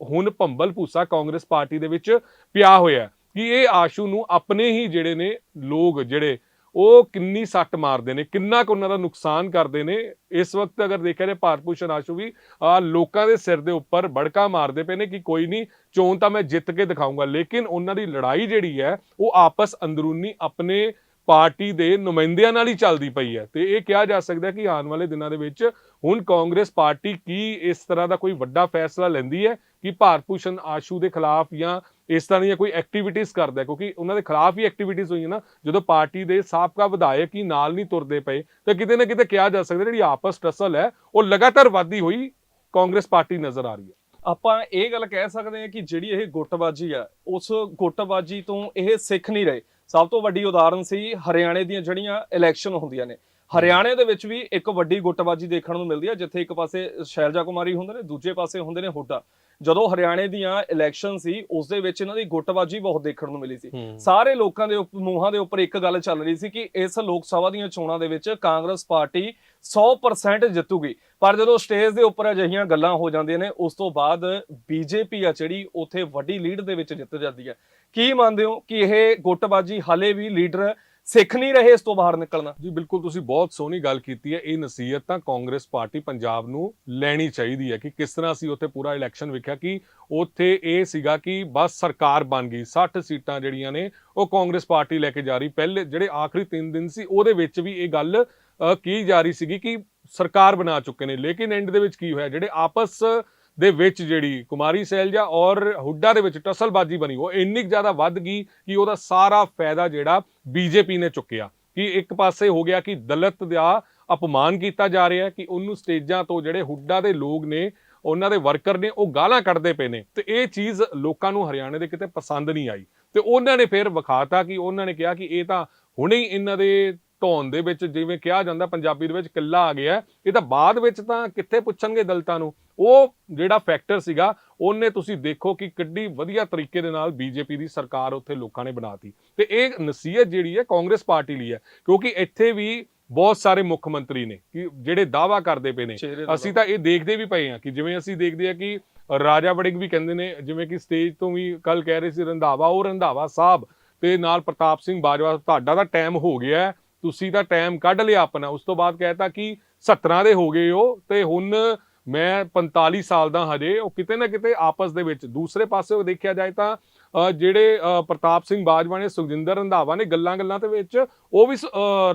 ਹੁਣ ਭੰਬਲ ਭੂਸਾ ਕਾਂਗਰਸ ਪਾਰਟੀ ਦੇ ਵਿੱਚ ਪਿਆ ਹੋਇਆ ਕਿ ਇਹ ਆਸ਼ੂ ਨੂੰ ਆਪਣੇ ਹੀ ਜਿਹੜੇ ਨੇ ਲੋਕ ਜਿਹੜੇ, ਉਹ ਕਿੰਨੀ ਸੱਟ ਮਾਰਦੇ ਨੇ, ਕਿੰਨਾ ਕੁ ਉਹਨਾਂ ਦਾ ਨੁਕਸਾਨ ਕਰਦੇ ਨੇ। ਇਸ ਵਕਤ ਅਗਰ ਦੇਖਿਆ ਜਾਏ ਭਾਰਤ ਭੂਸ਼ਣ ਆਸ਼ੂ ਵੀ, ਅਹ, ਲੋਕਾਂ ਦੇ ਸਿਰ ਦੇ ਉੱਪਰ ਬੜਕਾ ਮਾਰਦੇ ਪਏ ਨੇ ਕਿ ਕੋਈ ਨਹੀਂ, ਚੋਣ ਤਾਂ ਮੈਂ ਜਿੱਤ ਕੇ ਦਿਖਾਊਂਗਾ, ਲੇਕਿਨ ਉਹਨਾਂ ਦੀ ਲੜਾਈ ਜਿਹੜੀ ਹੈ, ਉਹ ਆਪਸ ਅੰਦਰੂਨੀ ਆਪਣੇ ਪਾਰਟੀ ਦੇ ਨੁਮਾਇੰਦਿਆਂ ਨਾਲ ਹੀ ਚੱਲਦੀ ਪਈ ਹੈ। ਤੇ ਇਹ ਕਿਹਾ ਜਾ ਸਕਦਾ ਕਿ ਆਉਣ ਵਾਲੇ ਦਿਨਾਂ ਦੇ ਵਿੱਚ ਹੁਣ ਕਾਂਗਰਸ ਪਾਰਟੀ ਕੀ ਇਸ ਤਰ੍ਹਾਂ ਦਾ ਕੋਈ ਵੱਡਾ ਫੈਸਲਾ ਲੈਂਦੀ ਹੈ ਕਿ ਭਾਰਤ ਭੂਸ਼ਣ ਆਸ਼ੂ ਦੇ ਖਿਲਾਫ ਜਾਂ ਇਸ ਤਰ੍ਹਾਂ ਦੀਆਂ ਕੋਈ ਐਕਟੀਵਿਟੀਜ਼ ਕਰਦਾ ਕਿਉਂਕਿ ਉਹਨਾਂ ਦੇ ਖਿਲਾਫ ਹੀ ਐਕਟੀਵਿਟੀਜ਼ ਹੋਈਆਂ ਨਾ, ਜਦੋਂ ਪਾਰਟੀ ਦੇ ਸਾਬਕਾ ਵਿਧਾਇਕ ਹੀ ਨਾਲ ਨਹੀਂ ਤੁਰਦੇ ਪਏ, ਤਾਂ ਕਿਤੇ ਨਾ ਕਿਤੇ ਕਿਹਾ ਜਾ ਸਕਦਾ ਜਿਹੜੀ ਆਪਸ ਟਸਲ ਹੈ, ਉਹ ਲਗਾਤਾਰ ਵਧਦੀ ਹੋਈ ਕਾਂਗਰਸ ਪਾਰਟੀ ਨਜ਼ਰ ਆ ਰਹੀ ਹੈ। ਆਪਾਂ ਇਹ ਗੱਲ ਕਹਿ ਸਕਦੇ ਹਾਂ ਕਿ ਜਿਹੜੀ ਇਹ ਗੁੱਟਬਾਜੀ ਆ, ਉਸ ਗੁੱਟਬਾਜੀ ਤੋਂ ਇਹ ਸਿੱਖ ਨਹੀਂ ਰਹੇ। ਸਭ ਤੋਂ ਵੱਡੀ ਉਦਾਹਰਨ ਸੀ ਹਰਿਆਣੇ ਦੀਆਂ ਜਿਹੜੀਆਂ ਇਲੈਕਸ਼ਨ ਹੁੰਦੀਆਂ ਨੇ। ਹਰਿਆਣੇ ਦੇ ਵਿੱਚ ਵੀ ਇੱਕ ਵੱਡੀ ਗੁੱਟਬਾਜੀ ਦੇਖਣ ਨੂੰ ਮਿਲਦੀ ਹੈ ਜਿੱਥੇ ਇੱਕ ਪਾਸੇ ਸ਼ੈਲਜਾ ਕੁਮਾਰੀ ਹੁੰਦੇ ਨੇ, ਦੂਜੇ ਪਾਸੇ ਹੁੰਦੇ ਨੇ ਹੁੱਡਾ। ਜਦੋਂ ਹਰਿਆਣੇ ਦੀਆਂ ਇਲੈਕਸ਼ਨ ਸੀ ਉਸ ਦੇ ਵਿੱਚ ਇਹਨਾਂ ਦੀ ਗੁੱਟਬਾਜੀ ਬਹੁਤ ਦੇਖਣ ਨੂੰ ਮਿਲੀ ਸੀ। ਸਾਰੇ ਲੋਕਾਂ ਦੇ ਮੂੰਹਾਂ ਦੇ ਉੱਪਰ ਇੱਕ ਗੱਲ ਚੱਲ ਰਹੀ ਸੀ ਕਿ ਇਸ ਲੋਕ ਸਭਾ ਦੀਆਂ ਚੋਣਾਂ ਦੇ ਵਿੱਚ ਕਾਂਗਰਸ ਪਾਰਟੀ 100% ਜਿੱਤੂਗੀ। ਪਰ ਜਦੋਂ ਸਟੇਜ ਦੇ ਉੱਪਰ ਅਜਿਹੀਆਂ ਗੱਲਾਂ ਹੋ ਜਾਂਦੀਆਂ ਨੇ ਉਸ ਤੋਂ ਬਾਅਦ ਬੀਜੇਪੀ ਆ ਜਿਹੜੀ ਉੱਥੇ ਵੱਡੀ ਲੀਡ ਦੇ ਵਿੱਚ ਜਿੱਤ ਜਾਂਦੀ ਹੈ। ਕੀ ਮੰਨਦੇ ਹੋ ਕਿ ਇਹ ਗੁੱਟਬਾਜੀ ਹਾਲੇ ਵੀ ਲੀਡਰ ਸਿੱਖ ਨਹੀਂ ਰਹੇ ਇਸ ਤੋਂ ਬਾਹਰ ਨਿਕਲਣਾ। ਜੀ, ਬਿਲਕੁਲ ਤੁਸੀਂ ਬਹੁਤ ਸੋਹਣੀ ਗੱਲ ਕੀਤੀ ਹੈ। ਇਹ ਨਸੀਹਤ ਤਾਂ ਕਾਂਗਰਸ ਪਾਰਟੀ ਪੰਜਾਬ ਨੂੰ ਲੈਣੀ ਚਾਹੀਦੀ ਹੈ ਕਿ ਕਿਸ ਤਰ੍ਹਾਂ ਅਸੀਂ ਉੱਥੇ ਪੂਰਾ ਇਲੈਕਸ਼ਨ ਵੇਖਿਆ ਕਿ ਉੱਥੇ ਇਹ ਸੀਗਾ ਕਿ ਬਸ ਸਰਕਾਰ ਬਣ ਗਈ। 60 ਸੀਟਾਂ ਜਿਹੜੀਆਂ ਨੇ, ਉਹ ਕਾਂਗਰਸ ਪਾਰਟੀ ਲੈ ਕੇ ਜਾ ਰਹੀ। ਪਹਿਲੇ ਜਿਹੜੇ ਆਖਰੀ 3 ਦਿਨ ਸੀ, ਉਹਦੇ ਵਿੱਚ ਵੀ ਇਹ ਗੱਲ ਕੀ ਜਾ ਰਹੀ ਸੀਗੀ ਕਿ ਸਰਕਾਰ ਬਣਾ ਚੁੱਕੇ ਨੇ। ਲੇਕਿਨ ਐਂਡ ਦੇ ਵਿੱਚ ਕੀ ਹੋਇਆ? ਜਿਹੜੇ ਆਪਸ ਦੇ ਵਿੱਚ ਜਿਹੜੀ ਕੁਮਾਰੀ ਸੈਲਜਾ ਔਰ ਹੁੱਡਾ ਦੇ ਵਿੱਚ ਟਸਲਬਾਜੀ ਬਣੀ, ਉਹ ਇੰਨੀ ਕੁ ਜ਼ਿਆਦਾ ਵੱਧ ਗਈ ਕਿ ਉਹਦਾ ਸਾਰਾ ਫਾਇਦਾ ਜਿਹੜਾ ਬੀਜੇਪੀ ਨੇ ਚੁੱਕਿਆ। ਕਿ ਇੱਕ ਪਾਸੇ ਹੋ ਗਿਆ ਕਿ ਦਲਿਤ ਦਾ ਅਪਮਾਨ ਕੀਤਾ ਜਾ ਰਿਹਾ ਕਿ ਉਹਨੂੰ ਸਟੇਜਾਂ ਤੋਂ ਜਿਹੜੇ ਹੁੱਡਾ ਦੇ ਲੋਕ ਨੇ, ਉਹਨਾਂ ਦੇ ਵਰਕਰ ਨੇ, ਉਹ ਗਾਲਾਂ ਕੱਢਦੇ ਪਏ ਨੇ। ਤੇ ਇਹ ਚੀਜ਼ ਲੋਕਾਂ ਨੂੰ ਹਰਿਆਣੇ ਦੇ ਕਿਤੇ ਪਸੰਦ ਨਹੀਂ ਆਈ। ਤੇ ਉਹਨਾਂ ਨੇ ਫਿਰ ਵਿਖਾਤਾ ਕਿ ਉਹਨਾਂ ਨੇ ਕਿਹਾ ਕਿ ਇਹ ਤਾਂ ਹੁਣੇ ਹੀ ਇਹਨਾਂ ਦੇ ਧੌਣ ਦੇ ਵਿੱਚ ਜਿਵੇਂ ਕਿਹਾ ਜਾਂਦਾ ਪੰਜਾਬੀ ਦੇ ਵਿੱਚ, ਕਿੱਲਾ ਆ ਗਿਆ। ਇਹ ਤਾਂ ਬਾਅਦ ਵਿੱਚ ਤਾਂ ਕਿੱਥੇ ਪੁੱਛਣਗੇ ਦਲਤਾਂ ਨੂੰ? ਉਹ ਜਿਹੜਾ ਫੈਕਟਰ ਸੀਗਾ ਉਹਨੇ ਤੁਸੀਂ ਦੇਖੋ ਕਿ ਕਿੱਡੀ ਵਧੀਆ ਤਰੀਕੇ ਦੇ ਨਾਲ ਬੀਜੇਪੀ ਦੀ ਸਰਕਾਰ ਉੱਥੇ ਲੋਕਾਂ ਨੇ ਬਣਾਤੀ। ਤੇ ਇਹ ਨਸੀਹਤ ਜਿਹੜੀ ਹੈ ਕਾਂਗਰਸ ਪਾਰਟੀ ਲਈ ਹੈ ਕਿਉਂਕਿ ਇੱਥੇ ਵੀ ਬਹੁਤ ਸਾਰੇ ਮੁੱਖ ਮੰਤਰੀ ਨੇ ਕਿ ਜਿਹੜੇ ਦਾਵਾ ਕਰਦੇ ਪਏ ਨੇ। ਅਸੀਂ ਤਾਂ ਇਹ ਦੇਖਦੇ ਵੀ ਪਏ ਹਾਂ ਕਿ ਜਿਵੇਂ ਅਸੀਂ ਦੇਖਦੇ ਹਾਂ ਕਿ ਰਾਜਾ ਵੜਿੰਗ ਵੀ ਕਹਿੰਦੇ ਨੇ ਜਿਵੇਂ ਕਿ ਸਟੇਜ ਤੋਂ ਵੀ ਕੱਲ ਕਹਿ ਰਹੇ ਸੀ ਰੰਧਾਵਾ ਉਹ ਰੰਧਾਵਾ ਸਾਹਿਬ ਤੇ ਨਾਲ ਪ੍ਰਤਾਪ ਸਿੰਘ ਬਾਜਵਾ ਤੁਹਾਡਾ ਤਾਂ ਟਾਈਮ ਹੋ ਗਿਆ ਤੁਸੀਂ ਤਾਂ ਟਾਈਮ ਕੱਢ ਲਿਆ ਆਪਣਾ। ਉਸ ਤੋਂ ਬਾਅਦ ਕਹਿਤਾ ਕਿ 17 ਦੇ ਹੋ ਗਏ ਹੋ ਤੇ ਹੁਣ ਮੈਂ 45 ਸਾਲ ਦਾ ਹਜੇ ਉਹ ਕਿਤੇ ਨਾ ਕਿਤੇ ਆਪਸ ਦੇ ਵਿੱਚ ਦੂਸਰੇ ਪਾਸੇ ਉਹ ਦੇਖਿਆ ਜਾਏ ਤਾਂ ਜਿਹੜੇ ਪ੍ਰਤਾਪ ਸਿੰਘ ਬਾਜਵਾ ਨੇ ਸੁਖਜਿੰਦਰ ਰੰਧਾਵਾ ਨੇ ਗੱਲਾਂ ਗੱਲਾਂ ਦੇ ਵਿੱਚ ਉਹ ਵੀ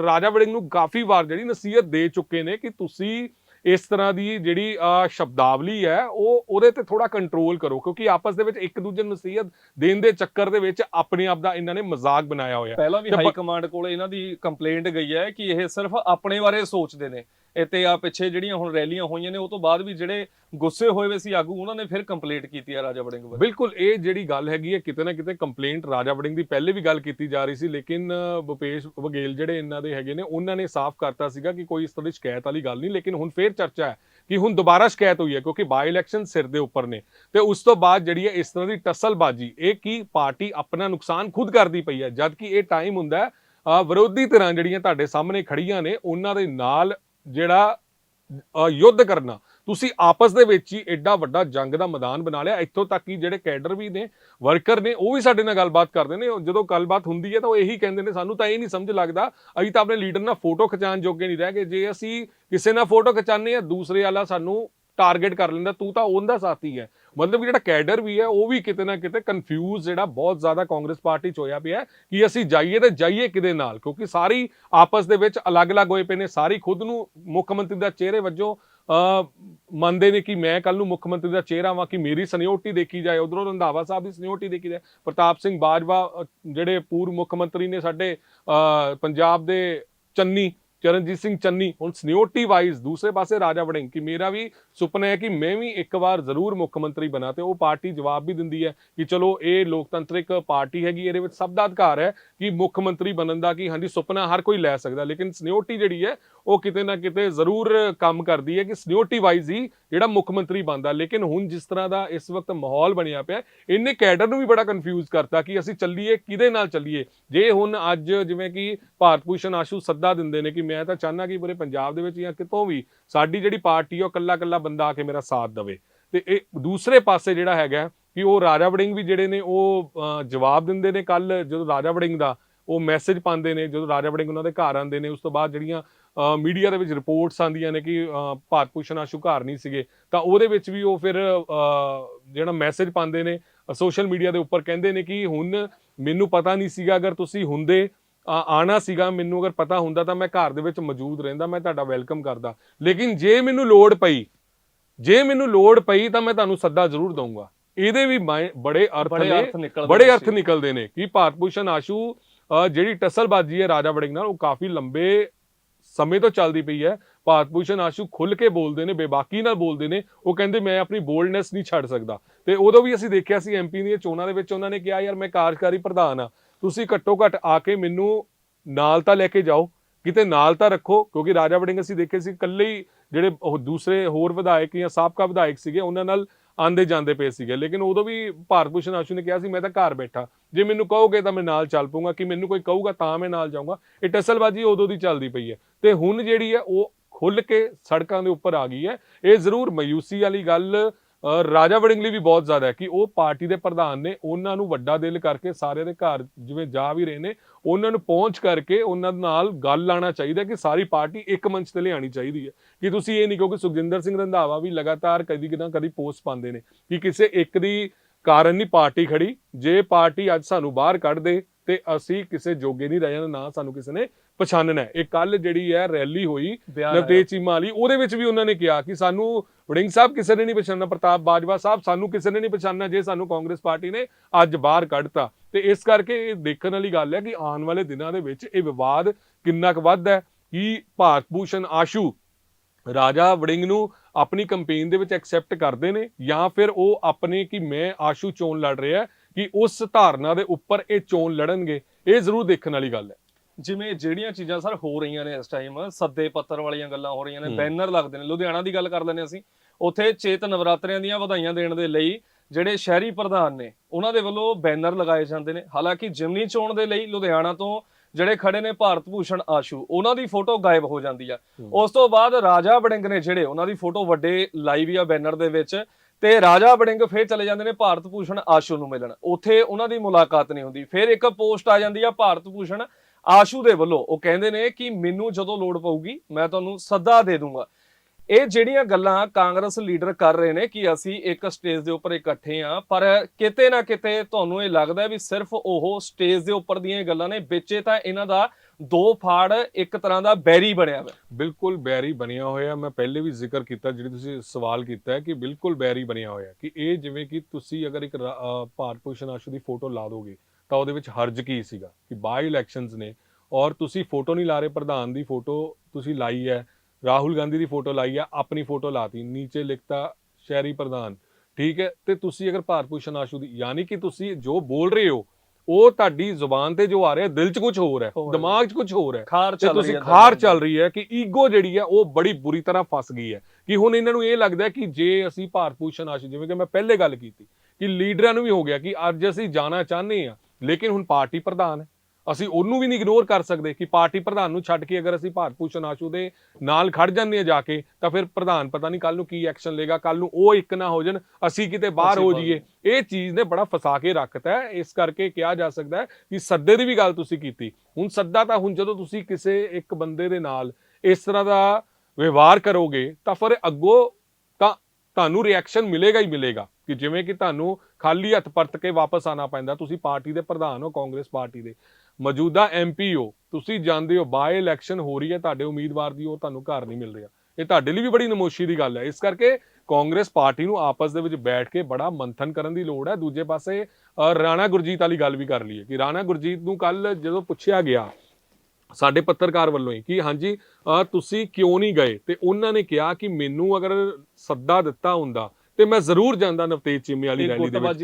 ਰਾਜਾ ਵੜਿੰਗ ਨੂੰ ਕਾਫੀ ਵਾਰ ਜਿਹੜੀ ਨਸੀਹਤ ਦੇ ਚੁੱਕੇ ਨੇ ਕਿ ਤੁਸੀਂ ਇਸ ਤਰ੍ਹਾਂ ਦੀ ਜਿਹੜੀ ਸ਼ਬਦਾਵਲੀ ਹੈ ਉਹ ਉਹਦੇ ਤੇ ਥੋੜਾ ਕੰਟਰੋਲ ਕਰੋ ਕਿਉਂਕਿ ਆਪਸ ਦੇ ਵਿੱਚ ਇੱਕ ਦੂਜੇ ਨੂੰ ਨਸੀਹਤ ਦੇਣ ਦੇ ਚੱਕਰ ਦੇ ਵਿੱਚ ਆਪਣੇ ਆਪ ਦਾ ਇਹਨਾਂ ਨੇ ਮਜ਼ਾਕ ਬਣਾਇਆ ਹੋਇਆ ਪਹਿਲਾਂ ਵੀ ਹਾਈ ਕਮਾਂਡ ਕੋਲ ਇਹਨਾਂ ਦੀ ਕੰਪਲੇਂਟ ਗਈ ਹੈ ਕਿ ਇਹ ਸਿਰਫ ਆਪਣੇ ਬਾਰੇ ਸੋਚਦੇ ਨੇ। ਤੇ ਆ ਪਿੱਛੇ ਜਿਹੜੀਆਂ ਹੁਣ ਰੈਲੀਆਂ ਹੋਈਆਂ ਨੇ ਉਹ ਤੋਂ ਬਾਅਦ ਵੀ ਜਿਹੜੇ ਗੁੱਸੇ ਹੋਏ ਹੋਏ ਸੀ ਆਗੂ ਉਹਨਾਂ ਨੇ ਫਿਰ ਕੰਪਲੇਂਟ ਕੀਤੀ ਹੈ ਰਾਜਾ ਵੜਿੰਗ ਬਾਰੇ ਬਿਲਕੁਲ ਇਹ ਜਿਹੜੀ ਗੱਲ ਹੈਗੀ ਹੈ ਕਿਤੇ ਨਾ ਕਿਤੇ ਕੰਪਲੇਂਟ ਰਾਜਾ ਵੜਿੰਗ ਦੀ ਪਹਿਲੇ ਵੀ ਗੱਲ ਕੀਤੀ ਜਾ ਰਹੀ ਸੀ ਲੇਕਿਨ ਅ, ਭੁਪੇਸ਼ ਬਘੇਲ ਜਿਹੜੇ ਇਹਨਾਂ ਦੇ ਹੈਗੇ ਨੇ ਉਹਨਾਂ ਨੇ ਸਾਫ਼ ਕਰਤਾ ਸੀਗਾ ਕਿ ਕੋਈ ਇਸ ਤਰ੍ਹਾਂ ਦੀ ਸ਼ਿਕਾਇਤ ਵਾਲੀ ਗੱਲ ਨਹੀਂ ਲੇਕਿਨ ਹੁਣ ਫੇਰ ਚਰਚਾ ਹੈ ਕਿ ਹੁਣ ਦੁਬਾਰਾ ਸ਼ਿਕਾਇਤ ਹੋਈ ਹੈ ਕਿਉਂਕਿ ਬਾਈ ਇਲੈਕਸ਼ਨ ਸਿਰ ਦੇ ਉੱਪਰ ਨੇ। ਤੇ ਉਸ ਤੋਂ ਬਾਅਦ ਜਿਹੜੀ ਹੈ ਇਸ ਤਰ੍ਹਾਂ ਦੀ ਟਸਲਬਾਜੀ ਇਹ ਕੀ ਪਾਰਟੀ ਆਪਣਾ ਨੁਕਸਾਨ ਖੁਦ ਕਰਦੀ ਪਈ ਹੈ ਜਦ ਕਿ ਇਹ ਟਾਈਮ ਹੁੰਦਾ ਹੈ ਵਿਰੋਧੀ ਧਿਰਾਂ ਜਿਹੜੀਆਂ ਤੁਹਾਡੇ ਸਾਹਮਣੇ ਖੜੀਆਂ ਨੇ ਉਹਨਾਂ ਦੇ ਨਾਲ ਜਿਹੜਾ ਯੁੱਧ ਕਰਨਾ। ਤੁਸੀਂ ਆਪਸ ਦੇ ਵਿੱਚ ਹੀ ਐਡਾ ਵੱਡਾ ਜੰਗ ਦਾ ਮੈਦਾਨ ਬਣਾ ਲਿਆ। ਇੱਥੋਂ ਤੱਕ ਕਿ ਜਿਹੜੇ ਕੈਡਰ ਵੀ ਨੇ, ਵਰਕਰ ਨੇ, ਉਹ ਵੀ ਸਾਡੇ ਨਾਲ ਗੱਲਬਾਤ ਕਰਦੇ ਨੇ। ਜਦੋਂ ਗੱਲਬਾਤ ਹੁੰਦੀ ਹੈ ਤਾਂ ਉਹ ਇਹੀ ਕਹਿੰਦੇ ਨੇ, ਸਾਨੂੰ ਤਾਂ ਇਹ ਨਹੀਂ ਸਮਝ ਲੱਗਦਾ, ਅਸੀਂ ਤਾਂ ਆਪਣੇ ਲੀਡਰ ਨਾਲ ਫੋਟੋ ਖਿਚਾਉਣ ਜੋਗੇ ਨਹੀਂ ਰਹਿ ਗਏ। ਜੇ ਅਸੀਂ ਕਿਸੇ ਨਾਲ ਫੋਟੋ ਖਿਚਾਉਂਦੇ ਆ ਦੂਸਰੇ ਵਾਲਾ ਸਾਨੂੰ ਟਾਰਗੇਟ ਕਰ ਲੈਂਦਾ, ਤੂੰ ਤਾਂ ਉਹਦਾ ਸਾਥੀ ਹੈ। ਮਤਲਬ ਕਿ ਜਿਹੜਾ ਕੈਡਰ ਵੀ ਹੈ, ਉਹ ਵੀ ਕਿਤੇ ਨਾ ਕਿਤੇ ਕਨਫਿਊਜ਼ ਜਿਹੜਾ ਬਹੁਤ ਜ਼ਿਆਦਾ ਕਾਂਗਰਸ ਪਾਰਟੀ ਚ ਹੋਇਆ ਪਿਆ ਕਿ ਅਸੀਂ ਜਾਈਏ ਤੇ ਜਾਈਏ ਕਿਹਦੇ ਨਾਲ, ਕਿਉਂਕਿ ਸਾਰੀ ਆਪਸ ਦੇ ਵਿੱਚ ਅਲੱਗ-ਅਲੱਗ ਹੋਏ ਪਏ ਨੇ, ਸਾਰੀ ਖੁਦ ਨੂੰ ਮੁੱਖ ਮੰਤਰੀ ਦਾ ਚਿਹਰੇ ਵਜੋਂ ਮੰਨਦੇ ਨੇ ਕਿ ਮੈਂ ਕੱਲ ਨੂੰ ਮੁੱਖ ਮੰਤਰੀ ਦਾ ਚਿਹਰਾ ਵਾਂ ਕਿ ਮੇਰੀ ਸਨਿਓਰਟੀ ਦੇਖੀ ਜਾਏ, ਉਧਰੋਂ ਰੰਧਾਵਾ ਸਾਹਿਬ ਦੀ ਸਨਿਓਰਟੀ ਦੇਖੀ ਜਾਏ, ਪ੍ਰਤਾਪ ਸਿੰਘ ਬਾਜਵਾ ਜਿਹੜੇ ਪੂਰਵ ਮੁੱਖ ਮੰਤਰੀ ਨੇ ਸਾਡੇ ਪੰਜਾਬ ਦੇ ਚੰਨੀ ਚਰਨਜੀਤ ਸਿੰਘ ਚੰਨੀ, ਹੁਣ ਸਨਿਓਰਟੀ ਵਾਈਜ਼ ਦੂਸਰੇ ਪਾਸੇ ਰਾਜਾ ਵੜਿੰਗ, ਕਿ ਮੇਰਾ ਵੀ ਸੁਪਨਾ ਹੈ ਕਿ ਮੈਂ ਵੀ ਇੱਕ ਵਾਰ ਜ਼ਰੂਰ ਮੁੱਖ ਮੰਤਰੀ ਬਣਾ ਤੇ ਉਹ ਪਾਰਟੀ ਜਵਾਬ ਵੀ ਦਿੰਦੀ ਹੈ ਕਿ ਚਲੋ ਇਹ ਲੋਕਤੰਤਰਿਕ ਪਾਰਟੀ ਹੈਗੀ, ਇਹਦੇ ਵਿੱਚ ਸਭ ਦਾ ਅਧਿਕਾਰ ਹੈ ਕਿ ਮੁੱਖ ਮੰਤਰੀ ਬਣਨ ਦਾ ਕਿ ਹਾਂਜੀ ਸੁਪਨਾ ਹਰ ਕੋਈ ਲੈ ਸਕਦਾ, ਲੇਕਿਨ ਸਨਿਓਰਟੀ ਜਿਹੜੀ ਹੈ ਉਹ ਕਿਤੇ ਨਾ ਕਿਤੇ ਜ਼ਰੂਰ ਕੰਮ ਕਰਦੀ ਹੈ ਕਿ ਸਨਿਓਰਟੀ ਵਾਈਜ਼ ਹੀ ਜਿਹੜਾ ਮੁੱਖ ਮੰਤਰੀ ਬਣਦਾ, ਲੇਕਿਨ ਹੁਣ ਜਿਸ ਤਰ੍ਹਾਂ ਦਾ ਇਸ ਵਕਤ ਮਾਹੌਲ ਬਣਿਆ ਪਿਆ, ਇਹਨੇ ਕੈਡਰ ਨੂੰ ਵੀ ਬੜਾ ਕਨਫਿਊਜ਼ ਕਰਤਾ ਕਿ ਅਸੀਂ ਚੱਲੀਏ, ਕਿਹਦੇ ਨਾਲ ਚੱਲੀਏ? ਜੇ ਹੁਣ ਅੱਜ ਜਿਵੇਂ ਕਿ ਭਾਰਤ ਭੂਸ਼ਣ ਆਸ਼ੂ ਸੱਦਾ ਦਿੰਦੇ ਨੇ ਕਿ ਮੈਂ ਤਾਂ ਚਾਹੁੰਦਾ ਕਿ ਪੂਰੇ ਪੰਜਾਬ ਦੇ ਵਿੱਚ ਜਾਂ ਕਿਤੋਂ ਵੀ ਸਾਡੀ ਜਿਹੜੀ ਪਾਰਟੀ ਆ, ਉਹ ਕੱਲਾ ਕੱਲਾ ਬੰਦਾ ਆ ਕੇ ਮੇਰਾ ਸਾਥ ਦੇਵੇ। ਤੇ ਇਹ ਦੂਸਰੇ ਪਾਸੇ ਜਿਹੜਾ ਹੈਗਾ ਕਿ ਉਹ ਰਾਜਾ ਵੜਿੰਗ ਵੀ ਜਿਹੜੇ ਨੇ, ਉਹ ਜਵਾਬ ਦਿੰਦੇ ਨੇ ਕੱਲ ਜਦੋਂ ਰਾਜਾ ਵੜਿੰਗ ਦਾ ਉਹ ਮੈਸੇਜ ਪਾਉਂਦੇ ਨੇ, ਜਦੋਂ ਰਾਜਾ ਵੜਿੰਗ ਉਹਨਾਂ ਦੇ ਘਰ ਆਉਂਦੇ ਨੇ, ਉਸ ਤੋਂ ਬਾਅਦ ਜਿਹੜੀਆਂ ਮੀਡੀਆ ਦੇ ਵਿੱਚ ਰਿਪੋਰਟਸ ਆਉਂਦੀਆਂ ਨੇ ਕਿ ਭਾਰਤ ਭੂਸ਼ਣ ਆਸ਼ੂ ਘਰ ਨਹੀਂ ਸੀਗੇ, ਤਾਂ ਉਹਦੇ ਵਿੱਚ ਵੀ ਉਹ ਫਿਰ ਜਿਹੜਾ ਮੈਸੇਜ ਪਾਉਂਦੇ ਨੇ ਸੋਸ਼ਲ ਮੀਡੀਆ ਦੇ ਉੱਪਰ ਕਹਿੰਦੇ ਨੇ ਕਿ ਹੁਣ ਮੈਨੂੰ ਪਤਾ ਨਹੀਂ ਸੀਗਾ ਅਗਰ ਤੁਸੀਂ ਹੁੰਦੇ ਆਣਾ ਸੀਗਾ ਮੈਨੂੰ ਅਗਰ ਪਤਾ ਹੁੰਦਾ ਤਾਂ ਮੈਂ ਘਰ ਦੇ ਵਿੱਚ ਮੌਜੂਦ ਰਹਿੰਦਾ ਮੈਂ ਤੁਹਾਡਾ ਵੈਲਕਮ ਕਰਦਾ। ਲੇਕਿਨ ਜੇ ਮੈਨੂੰ ਲੋੜ ਪਈ ਜੇ ਮੈਨੂੰ ਲੋੜ ਪਈ ਤਾਂ ਮੈਂ ਤੁਹਾਨੂੰ ਸੱਦਾ ਜ਼ਰੂਰ ਦਊਂਗਾ। ਇਹਦੇ ਵੀ ਬੜੇ ਅਰਥ ਨੇ ਬੜੇ ਅਰਥ। ਨਿਕਲਦੇ ਨੇ ਕਿ ਭਾਰਤ ਭੂਸ਼ਣ ਆਸ਼ੂ ਜਿਹੜੀ ਟਸਲਬਾਜ਼ੀ ਹੈ ਰਾਜਾ ਵੜਿੰਗ ਨਾਲ ਉਹ ਕਾਫੀ ਲੰਬੇ ਸਮੇਂ ਤੋਂ ਚੱਲਦੀ ਪਈ ਹੈ। ਭਾਰਤ ਭੂਸ਼ਣ ਆਸ਼ੂ ਖੁੱਲ ਕੇ ਬੋਲਦੇ ਨੇ ਬੇਬਾਕੀ ਨਾਲ ਬੋਲਦੇ ਨੇ ਉਹ ਕਹਿੰਦੇ ਮੈਂ ਆਪਣੀ ਬੋਲਡਨੈਸ ਨਹੀਂ ਛੱਡ ਸਕਦਾ। ਤੇ ਉਦੋਂ ਵੀ ਅਸੀਂ ਦੇਖਿਆ ਸੀ ਐਮਪੀ ਦੀਆਂ ਚੋਣਾਂ ਦੇ ਵਿੱਚ ਉਹਨਾਂ ਨੇ ਕਿਹਾ ਯਾਰ ਮੈਂ ਕਾਰਜਕਾਰੀ ਪ੍ਰਧਾਨ ਆ ਤੁਸੀਂ ਘੱਟੋ ਘੱਟ ਆ ਕੇ ਮੈਨੂੰ ਨਾਲ ਤਾਂ ਲੈ ਕੇ ਜਾਓ, ਕਿਤੇ ਨਾਲ ਤਾਂ ਰੱਖੋ, ਕਿਉਂਕਿ ਰਾਜਾ ਵੜਿੰਗ ਅਸੀਂ ਦੇਖੇ ਸੀ ਇਕੱਲੇ ਹੀ ਜਿਹੜੇ ਉਹ ਦੂਸਰੇ ਹੋਰ ਵਿਧਾਇਕ ਜਾਂ ਸਾਬਕਾ ਵਿਧਾਇਕ ਸੀਗੇ, ਉਹਨਾਂ ਨਾਲ ਆਂਦੇ ਜਾਂਦੇ ਪਏ ਸੀਗੇ। ਲੇਕਿਨ ਉਦੋਂ ਵੀ ਭਾਰਤ ਭੂਸ਼ਣ ਆਸ਼ੂ ਨੇ ਕਿਹਾ ਸੀ, ਮੈਂ ਤਾਂ ਘਰ ਬੈਠਾ। ਜੇ ਮੈਨੂੰ ਕਹੋਗੇ ਤਾਂ ਮੈਂ ਨਾਲ ਚੱਲ ਪਊਗਾ, ਕਿ ਮੈਨੂੰ ਕੋਈ ਕਹੂਗਾ ਤਾਂ ਮੈਂ ਨਾਲ ਜਾਊਂਗਾ। ਇਹ ਟਸਲਬਾਜੀ ਉਦੋਂ ਦੀ ਚੱਲਦੀ ਪਈ ਹੈ। ਤੇ ਹੁਣ ਜਿਹੜੀ ਹੈ, ਉਹ ਖੁੱਲ ਕੇ ਸੜਕਾਂ ਦੇ ਉੱਪਰ ਆ ਗਈ ਹੈ। ਇਹ ਜ਼ਰੂਰ ਮਯੂਸੀ ਵਾਲੀ ਗੱਲ ਰਾਜਾ ਵੜਿੰਗ ਲਈ ਵੀ ਬਹੁਤ ਜ਼ਿਆਦਾ ਹੈ ਕਿ ਉਹ ਪਾਰਟੀ ਦੇ ਪ੍ਰਧਾਨ ਨੇ ਉਹਨਾਂ ਨੂੰ ਵੱਡਾ ਦਿਲ ਕਰਕੇ ਸਾਰਿਆਂ ਦੇ ਘਰ ਜਿਵੇਂ ਜਾ ਵੀ ਰਹੇ ਨੇ, ਉਹਨਾਂ ਨੂੰ ਪਹੁੰਚ ਕਰਕੇ ਉਹਨਾਂ ਨਾਲ ਗੱਲ ਲਾਣਾ ਚਾਹੀਦਾ ਕਿ ਸਾਰੀ ਪਾਰਟੀ ਇੱਕ ਮੰਚ ਤੇ ਲਿਆਣੀ ਚਾਹੀਦੀ ਹੈ। ਕਿ ਤੁਸੀਂ ਇਹ ਨਹੀਂ ਕਿਉਂਕਿ ਸੁਖਜਿੰਦਰ ਸਿੰਘ ਰੰਧਾਵਾ ਵੀ ਲਗਾਤਾਰ ਕਦੀ ਕਿਦਾਂ ਕਦੀ ਪੋਸਟ ਪਾਉਂਦੇ ਨੇ ਕਿ ਕਿਸੇ ਇੱਕ ਦੀ ਕਾਰਨ ਨਹੀਂ ਪਾਰਟੀ ਖੜੀ। ਜੇ ਪਾਰਟੀ ਅੱਜ ਸਾਨੂੰ ਬਾਹਰ ਕੱਢ ਦੇ ਤੇ ਅਸੀਂ ਕਿਸੇ ਜੋਗੇ ਨਹੀਂ ਰਹਿ ਜਾਣਾ ਨਾ ਸਾਨੂੰ ਕਿਸੇ ਨੇ ਪਛਾਣਨਾ ਹੈ। ਇਹ ਕੱਲ ਜਿਹੜੀ ਹੈ ਰੈਲੀ ਹੋਈ ਨਵਤੇਜ ਚੀਮਾ ਵਾਲੀ ਉਹਦੇ ਵਿੱਚ ਵੀ ਉਹਨਾਂ ਨੇ ਕਿਹਾ ਕਿ ਸਾਨੂੰ ਵੜਿੰਗ ਸਾਹਿਬ ਕਿਸੇ ਨੇ ਨਹੀਂ ਪਛਾਣਨਾ ਪ੍ਰਤਾਪ ਬਾਜਵਾ ਸਾਹਿਬ ਸਾਨੂੰ ਕਿਸੇ ਨੇ ਨਹੀਂ ਪਛਾਣਨਾ ਜੇ ਸਾਨੂੰ ਕਾਂਗਰਸ ਪਾਰਟੀ ਨੇ ਅੱਜ ਬਾਹਰ ਕੱਢਤਾ। ਤੇ ਇਸ ਕਰਕੇ ਇਹ ਦੇਖਣ ਵਾਲੀ ਗੱਲ ਹੈ ਕਿ ਆਉਣ ਵਾਲੇ ਦਿਨਾਂ ਦੇ ਵਿੱਚ ਇਹ ਵਿਵਾਦ ਕਿੰਨਾ ਕੁ ਵੱਧ ਹੈ। ਕਿ ਭਾਰਤ ਭੂਸ਼ਣ ਆਸ਼ੂ ਰਾਜਾ ਵੜਿੰਗ ਨੂੰ ਆਪਣੀ ਕੰਪੇਨ ਦੇ ਵਿੱਚ ਐਕਸੈਪਟ ਕਰਦੇ ਨੇ ਜਾਂ ਫਿਰ ਉਹ ਆਪਣੇ ਕਿ ਮੈਂ ਆਸ਼ੂ ਚੋਣ ਲੜ ਰਿਹਾ ਕਿ ਉਸ ਧਾਰਨਾ ਦੇ ਉੱਪਰ ਇਹ ਚੋਣ ਲੜਨਗੇ ਇਹ ਜ਼ਰੂਰ ਦੇਖਣ ਵਾਲੀ ਗੱਲ ਹੈ। ਜਿਵੇਂ ਜਿਹੜੀਆਂ ਚੀਜ਼ਾਂ ਸਰ ਹੋ ਰਹੀਆਂ ਨੇ ਇਸ ਟਾਈਮ ਸੱਦੇ ਪੱਤਰ ਵਾਲੀਆਂ ਗੱਲਾਂ ਹੋ ਰਹੀਆਂ ਨੇ। ਬੈਨਰ ਲੱਗਦੇ ਨੇ ਲੁਧਿਆਣਾ ਦੀ ਗੱਲ ਕਰ ਲੈਂਦੇ ਅਸੀਂ। ਉੱਥੇ ਚੇਤ ਨਵਰਾਤਰਿਆਂ ਦੀਆਂ ਵਧਾਈਆਂ ਦੇਣ ਦੇ ਲਈ ਜਿਹੜੇ ਸ਼ਹਿਰੀ ਪ੍ਰਧਾਨ ਨੇ ਉਹਨਾਂ ਦੇ ਵੱਲੋਂ ਬੈਨਰ ਲਗਾਏ ਜਾਂਦੇ ਨੇ। ਹਾਲਾਂਕਿ ਜਿਮਨੀ ਚੋਣ ਦੇ ਲਈ ਲੁਧਿਆਣਾ ਤੋਂ ਜਿਹੜੇ ਖੜੇ ਨੇ ਭਾਰਤ ਭੂਸ਼ਣ ਆਸ਼ੂ ਉਹਨਾਂ ਦੀ ਫੋਟੋ ਗਾਇਬ ਹੋ ਜਾਂਦੀ ਆ। ਉਸ ਤੋਂ ਬਾਅਦ ਰਾਜਾ ਵੜਿੰਗ ਨੇ ਜਿਹੜੇ ਉਹਨਾਂ ਦੀ ਫੋਟੋ ਵੱਡੇ ਲਾਈਵ ਆ ਬੈਨਰ ਦੇ ਵਿੱਚ ਤੇ ਰਾਜਾ ਵੜਿੰਗ ਫੇਰ ਚਲੇ ਜਾਂਦੇ ਨੇ ਭਾਰਤ ਭੂਸ਼ਣ ਆਸ਼ੂ ਨੂੰ ਮਿਲਣ। ਉੱਥੇ ਉਹਨਾਂ ਦੀ ਮੁਲਾਕਾਤ ਨਹੀਂ ਹੁੰਦੀ। ਫਿਰ ਇੱਕ ਪੋਸਟ ਆ ਜਾਂਦੀ ਆ ਭਾਰਤ ਭੂਸ਼ਣ ਆਸ਼ੂ ਦੇ ਵੱਲੋਂ। ਉਹ ਕਹਿੰਦੇ ਨੇ ਕਿ ਮੈਨੂੰ ਜਦੋਂ ਲੋੜ ਪਊਗੀ ਮੈਂ ਤੁਹਾਨੂੰ ਸੱਦਾ ਦੇ ਦੂੰਗਾ। ਇਹ ਜਿਹੜੀਆਂ ਗੱਲਾਂ ਕਾਂਗਰਸ ਲੀਡਰ ਕਰ ਰਹੇ ਨੇ ਕਿ ਅਸੀਂ ਇੱਕ ਸਟੇਜ ਦੇ ਉੱਪਰ ਇਕੱਠੇ ਆ ਪਰ ਕਿਤੇ ਨਾ ਕਿਤੇ ਤੁਹਾਨੂੰ ਇਹ ਲੱਗਦਾ ਵੀ ਸਿਰਫ ਉਹ ਸਟੇਜ ਦੇ ਉੱਪਰ ਦੀਆਂ ਗੱਲਾਂ ਨੇ, ਵਿੱਚੇ ਤਾਂ ਇਹਨਾਂ ਦਾ ਦੋ ਫਾੜ ਇੱਕ ਤਰ੍ਹਾਂ ਦਾ ਬੈਰੀ ਬਣਿਆ ਹੋਇਆ। ਬਿਲਕੁਲ ਬੈਰੀ ਬਣਿਆ ਹੋਇਆ, ਮੈਂ ਪਹਿਲੇ ਵੀ ਜ਼ਿਕਰ ਕੀਤਾ, ਜਿਹੜੀ ਤੁਸੀਂ ਸਵਾਲ ਕੀਤਾ ਕਿ ਬਿਲਕੁਲ ਬੈਰੀ ਬਣਿਆ ਹੋਇਆ, ਕਿ ਇਹ ਜਿਵੇਂ ਕਿ ਤੁਸੀਂ ਅਗਰ ਇੱਕ ਰਾ- ਭਾਰਤ ਭੂਸ਼ਣ ਆਸ਼ੂ ਦੀ ਫੋਟੋ ਲਾ ਦੋਗੇ, ਤਾਂ ਉਹਦੇ ਵਿੱਚ ਹਰਜ ਕੀ ਸੀਗਾ? ਕਿ ਬਾਈ ਇਲੈਕਸ਼ਨਸ ਨੇ, ਔਰ ਤੁਸੀਂ ਫੋਟੋ ਨਹੀਂ ਲਾ ਰਹੇ, ਪ੍ਰਧਾਨ ਦੀ ਫੋਟੋ ਤੁਸੀਂ ਲਾਈ ਹੈ ਰਾਹੁਲ ਗਾਂਧੀ ਦੀ ਫੋਟੋ ਲਾਈ ਹੈ ਆਪਣੀ ਫੋਟੋ ਲਾਤੀ ਨੀਚੇ ਲਿਖਤਾ ਸ਼ਹਿਰੀ ਪ੍ਰਧਾਨ। ਠੀਕ ਹੈ? ਤੇ ਤੁਸੀਂ ਅਗਰ ਭਾਰਤ ਭੂਸ਼ਣ ਆਸ਼ੂ ਦੀ ਯਾਨੀ ਕਿ ਤੁਸੀਂ ਜੋ ਬੋਲ ਰਹੇ ਹੋ ਉਹ ਤੁਹਾਡੀ ਜ਼ੁਬਾਨ ਤੇ ਜੋ ਆ ਰਿਹਾ ਦਿਲ 'ਚ ਕੁਝ ਹੋਰ ਹੈ। ਦਿਮਾਗ 'ਚ ਕੁਝ ਹੋਰ ਹੈ। ਖਾਰ ਤੇ ਚੱਲ ਰਹੀ ਤੁਸੀਂ ਖਾਰ ਚੱਲ ਰਹੀ ਹੈ ਕਿ ਈਗੋ ਜਿਹੜੀ ਹੈ ਉਹ ਬੜੀ ਬੁਰੀ ਤਰ੍ਹਾਂ ਫਸ ਗਈ ਹੈ। ਕਿ ਹੁਣ ਇਹਨਾਂ ਨੂੰ ਇਹ ਲੱਗਦਾ ਕਿ ਜੇ ਅਸੀਂ ਭਾਰਤ ਭੂਸ਼ਣ ਆਸ਼ੂ ਜਿਵੇਂ ਕਿ ਮੈਂ ਪਹਿਲੇ ਗੱਲ ਕੀਤੀ ਕਿ ਲੀਡਰਾਂ ਨੂੰ ਵੀ ਹੋ ਗਿਆ ਕਿ ਅੱਜ ਅਸੀਂ ਜਾਣਾ ਚਾਹੁੰਦੇ ਆ ਲੇਕਿਨ ਹੁਣ ਪਾਰਟੀ ਪ੍ਰਧਾਨ ਹੈ। ਅਸੀਂ ਉਹਨੂੰ ਵੀ ਨਹੀਂ ਇਗਨੋਰ ਕਰ ਸਕਦੇ ਕਿ ਪਾਰਟੀ ਪ੍ਰਧਾਨ ਨੂੰ ਛੱਡ ਕੇ ਅਗਰ ਅਸੀਂ ਭਾਰਤ ਭੂਸ਼ਣ ਆਸ਼ੂ ਦੇ ਨਾਲ ਖੜ ਜਾਂਦੇ ਆ ਜਾ ਕੇ ਤਾਂ ਫਿਰ ਪ੍ਰਧਾਨ ਪਤਾ ਨਹੀਂ ਕੱਲ ਨੂੰ ਕੀ ਐਕਸ਼ਨ ਲੇਗਾ ਕੱਲ ਨੂੰ ਉਹ ਇੱਕ ਨਾ ਹੋ ਜਾਣ ਅਸੀਂ ਕਿਤੇ ਬਾਹਰ ਹੋ। ਜਾਈਏ। ਇਹ ਚੀਜ਼ ਨੇ ਬੜਾ ਫਸਾ ਕੇ ਰੱਖਤਾ ਹੈ। ਇਸ ਕਰਕੇ ਕਿਹਾ ਜਾ ਸਕਦਾ ਹੈ ਕਿ ਸੱਦੇ ਦੀ ਵੀ ਗੱਲ ਤੁਸੀਂ ਕੀਤੀ। ਹੁਣ ਸੱਦਾ ਤਾਂ ਹੁਣ ਜਦੋਂ ਤੁਸੀਂ ਕਿਸੇ ਇੱਕ ਬੰਦੇ ਦੇ ਨਾਲ ਇਸ ਤਰ੍ਹਾਂ ਦਾ ਵਿਵਹਾਰ ਕਰੋਗੇ ਤਾਂ ਫਿਰ ਅੱਗੋਂ ਤਾਂ ਤੁਹਾਨੂੰ ਰਿਐਕਸ਼ਨ ਮਿਲੇਗਾ ਹੀ ਮਿਲੇਗਾ ਕਿ ਜਿਵੇਂ ਕਿ ਤੁਹਾਨੂੰ ਖਾਲੀ ਹੱਥ ਪਰਤ ਕੇ ਵਾਪਸ ਆਣਾ ਪੈਂਦਾ। ਤੁਸੀਂ ਪਾਰਟੀ ਦੇ ਪ੍ਰਧਾਨ ਹੋ ਕਾਂਗਰਸ ਪਾਰਟੀ ਦੇ। ਮੌਜੂਦਾ ਐਮਪੀ ਹੋ ਤੁਸੀਂ ਜਾਣਦੇ ਹੋ ਬਾਈ ਇਲੈਕਸ਼ਨ ਹੋ ਰਹੀ ਹੈ ਤੁਹਾਡੇ ਉਮੀਦਵਾਰ ਦੀ ਉਹ ਤੁਹਾਨੂੰ ਘਰ ਨਹੀਂ ਮਿਲ ਰਿਹਾ। ਇਹ ਤੁਹਾਡੇ ਲਈ ਵੀ ਬੜੀ ਨਮੋਸ਼ੀ ਦੀ ਗੱਲ ਹੈ। ਇਸ ਕਰਕੇ ਕਾਂਗਰਸ ਪਾਰਟੀ ਨੂੰ ਆਪਸ ਦੇ ਵਿੱਚ ਬੈਠ ਕੇ ਬੜਾ ਮੰਥਨ ਕਰਨ ਦੀ ਲੋੜ ਹੈ। ਦੂਜੇ ਪਾਸੇ ਰਾਣਾ ਗੁਰਜੀਤ ਵਾਲੀ ਗੱਲ ਵੀ ਕਰ ਲਈਏ ਕਿ ਰਾਣਾ ਗੁਰਜੀਤ ਨੂੰ ਕੱਲ ਜਦੋਂ ਪੁੱਛਿਆ ਗਿਆ ਸਾਡੇ ਪੱਤਰਕਾਰ ਵੱਲੋਂ ਹੀ ਕਿ ਹਾਂਜੀ ਤੁਸੀਂ ਕਿਉਂ ਨਹੀਂ ਗਏ? ਤੇ ਉਹਨਾਂ ਨੇ ਕਿਹਾ ਕਿ ਮੈਨੂੰ ਅਗਰ ਸੱਦਾ ਦਿੱਤਾ ਹੁੰਦਾ ਤੇ ਮੈਂ ਜ਼ਰੂਰ ਜਾਂਦਾ ਨਵਤੇਜ ਚੀਮੇ ਵਾਲੀ ਰੈਲੀ ਦੇ ਵਿੱਚ।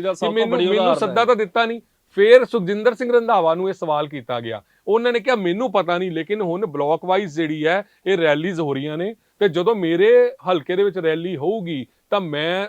ਮੈਨੂੰ ਸੱਦਾ। ਤਾਂ ਦਿੱਤਾ ਨਹੀਂ। ਫਿਰ ਸੁਖਜਿੰਦਰ ਸਿੰਘ ਰੰਧਾਵਾ ਨੂੰ ਇਹ ਸਵਾਲ ਕੀਤਾ ਗਿਆ। ਉਹਨਾਂ ਨੇ ਕਿਹਾ, ਮੈਨੂੰ ਪਤਾ ਨਹੀਂ, ਲੇਕਿਨ ਹੁਣ ਬਲਾਕ ਵਾਈਜ਼ ਜਿਹੜੀ ਹੈ, ਇਹ ਰੈਲੀਜ਼ ਹੋ ਰਹੀਆਂ ਨੇ ਤੇ ਜਦੋਂ ਮੇਰੇ ਹਲਕੇ ਦੇ ਵਿੱਚ ਰੈਲੀ ਹੋਊਗੀ, ਤਾਂ ਮੈਂ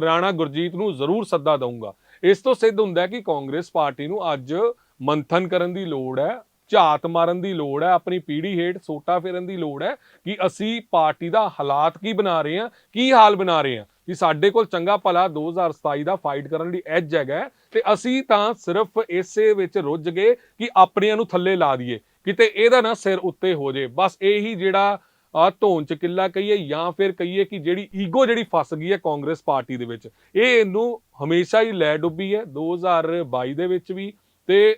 ਰਾਣਾ ਗੁਰਜੀਤ ਨੂੰ ਜ਼ਰੂਰ ਸੱਦਾ ਦਊਂਗਾ। ਇਸ ਤੋਂ ਸਿੱਧ ਹੁੰਦਾ ਕਿ ਕਾਂਗਰਸ ਪਾਰਟੀ ਨੂੰ ਅੱਜ ਮੰਥਨ ਕਰਨ ਦੀ ਲੋੜ ਹੈ, ਝਾਤ ਮਾਰਨ ਦੀ ਲੋੜ ਹੈ, ਆਪਣੀ ਪੀੜ੍ਹੀ ਹੇਠ ਸੋਟਾ ਫੇਰਨ ਦੀ ਲੋੜ ਹੈ ਕਿ ਅਸੀਂ ਪਾਰਟੀ ਦਾ ਹਾਲਾਤ ਕੀ ਬਣਾ ਰਹੇ ਹਾਂ, ਕੀ ਹਾਲ ਬਣਾ ਰਹੇ ਹਾਂ। ਕਿ ਸਾਡੇ ਕੋਲ ਚੰਗਾ ਭਲਾ 2027 ਦਾ ਫਾਈਟ ਕਰਨ ਲਈ ਐਜ ਹੈਗਾ ਹੈ ਤੇ ਅਸੀਂ ਤਾਂ ਸਿਰਫ ਇਸੇ ਵਿੱਚ ਰੁੱਝ ਗਏ ਕਿ ਆਪਣਿਆਂ ਨੂੰ ਥੱਲੇ ਲਾ ਦਈਏ, ਕਿਤੇ ਇਹਦਾ ਨਾ ਸਿਰ ਉੱਤੇ ਹੋ ਜੇ। ਬਸ ਇਹੀ ਜਿਹੜਾ ਆ ਧੌਣ ਚ ਕਿੱਲਾ ਕਹੀਏ ਜਾਂ ਫਿਰ ਕਹੀਏ ਕਿ ਜਿਹੜੀ ਈਗੋ ਜਿਹੜੀ ਫਸ ਗਈ ਹੈ ਕਾਂਗਰਸ ਪਾਰਟੀ ਦੇ ਵਿੱਚ, ਇਹ ਇਹਨੂੰ ਹਮੇਸ਼ਾ ਹੀ ਲੈ ਡੁੱਬੀ ਹੈ 2022 ਦੇ ਵਿੱਚ ਵੀ ਤੇ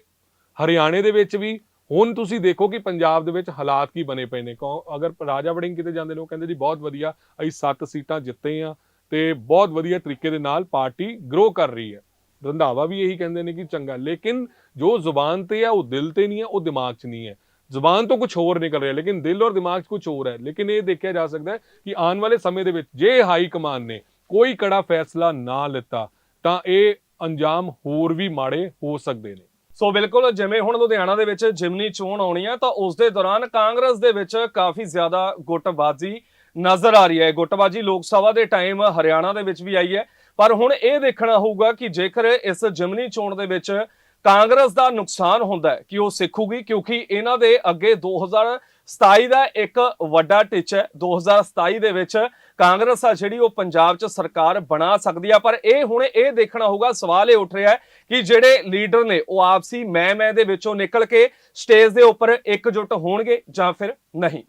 ਹਰਿਆਣੇ ਦੇ ਵਿੱਚ ਵੀ। ਹੁਣ ਤੁਸੀਂ ਦੇਖੋ ਕਿ ਪੰਜਾਬ ਦੇ ਵਿੱਚ ਹਾਲਾਤ ਕੀ ਬਣੇ ਪਏ ਨੇ। ਕੌ- ਅਗਰ ਰਾਜਾ ਵੜਿੰਗ ਕਿਤੇ ਜਾਂਦੇ ਨੇ, ਉਹ ਕਹਿੰਦੇ ਜੀ ਬਹੁਤ ਵਧੀਆ, ਅਸੀਂ 7 ਸੀਟਾਂ ਜਿੱਤੇ ਆ ਤੇ ਬਹੁਤ ਵਧੀਆ ਤਰੀਕੇ ਦੇ ਨਾਲ ਪਾਰਟੀ ਗਰੋ ਕਰ ਰਹੀ ਹੈ। ਰੰਧਾਵਾ ਵੀ ਇਹੀ ਕਹਿੰਦੇ ਨੇ ਕਿ ਚੰਗਾ, ਲੇਕਿਨ ਜੋ ਜ਼ੁਬਾਨ ਤੇ ਹੈ ਉਹ ਦਿਲ ਤੇ ਨਹੀਂ ਹੈ, ਉਹ ਦਿਮਾਗ 'ਚ ਨਹੀਂ ਹੈ। ਜ਼ੁਬਾਨ ਤੋਂ ਕੁਝ ਹੋਰ ਨਿਕਲ ਰਿਹਾ, ਲੇਕਿਨ ਦਿਲ ਔਰ ਦਿਮਾਗ 'ਚ ਕੁਝ ਹੋਰ ਹੈ। ਲੇਕਿਨ ਇਹ ਦੇਖਿਆ ਜਾ ਸਕਦਾ ਹੈ ਕਿ ਆਉਣ ਵਾਲੇ ਸਮੇਂ ਦੇ ਵਿੱਚ ਜੇ ਹਾਈ ਕਮਾਨ ਨੇ ਕੋਈ ਕੜਾ ਫੈਸਲਾ ਨਾ ਲਿੱਤਾ, ਤਾਂ ਇਹ ਅੰਜਾਮ ਹੋਰ ਵੀ ਮਾੜੇ ਹੋ ਸਕਦੇ ਨੇ। ਸੋ ਬਿਲਕੁਲ, ਜਿਵੇਂ ਹੁਣ ਲੁਧਿਆਣਾ ਦੇ ਵਿੱਚ ਜਿਮਨੀ ਚੋਣ ਆਉਣੀ ਹੈ ਤਾਂ ਉਸ ਦੇ ਦੌਰਾਨ ਕਾਂਗਰਸ ਦੇ ਵਿੱਚ ਕਾਫੀ ਜ਼ਿਆਦਾ ਗੁੱਟਬਾਜ਼ੀ ਨਜ਼ਰ ਆ ਰਹੀ ਹੈ। ਗੁੱਟਬਾਜ਼ੀ ਲੋਕ ਸਭਾ ਦੇ ਟਾਈਮ ਹਰਿਆਣਾ ਦੇ ਵਿੱਚ ਵੀ ਆਈ ਹੈ। ਪਰ ਹੁਣ ਇਹ ਦੇਖਣਾ ਹੋਊਗਾ ਕਿ ਜੇਕਰ ਇਸ ਜਿਮਨੀ ਚੋਣ ਦੇ ਵਿੱਚ ਕਾਂਗਰਸ ਦਾ ਨੁਕਸਾਨ ਹੁੰਦਾ ਹੈ, ਕਿ ਉਹ ਸਿੱਖੂਗੀ, ਕਿਉਂਕਿ ਇਹਨਾਂ ਦੇ ਅੱਗੇ 2027 ਦਾ ਇੱਕ ਵੱਡਾ ਟਿਚ ਹੈ। 2027 ਦੇ ਵਿੱਚ ਕਾਂਗਰਸ ਆ ਜਿਹੜੀ, ਉਹ ਪੰਜਾਬ 'ਚ ਸਰਕਾਰ ਬਣਾ ਸਕਦੀ ਆ। ਪਰ ਇਹ ਹੁਣ ਇਹ ਦੇਖਣਾ ਹੋਊਗਾ, ਸਵਾਲ ਇਹ ਉੱਠ ਰਿਹਾ ਹੈ ਕਿ ਜਿਹੜੇ ਲੀਡਰ ਨੇ, ਉਹ ਆਪਸੀ ਮੈਂ ਮੈਂ ਦੇ ਵਿੱਚੋਂ ਨਿਕਲ ਕੇ ਸਟੇਜ ਦੇ ਉੱਪਰ ਇਕਜੁੱਟ ਹੋਣਗੇ ਜਾਂ ਫਿਰ ਨਹੀਂ।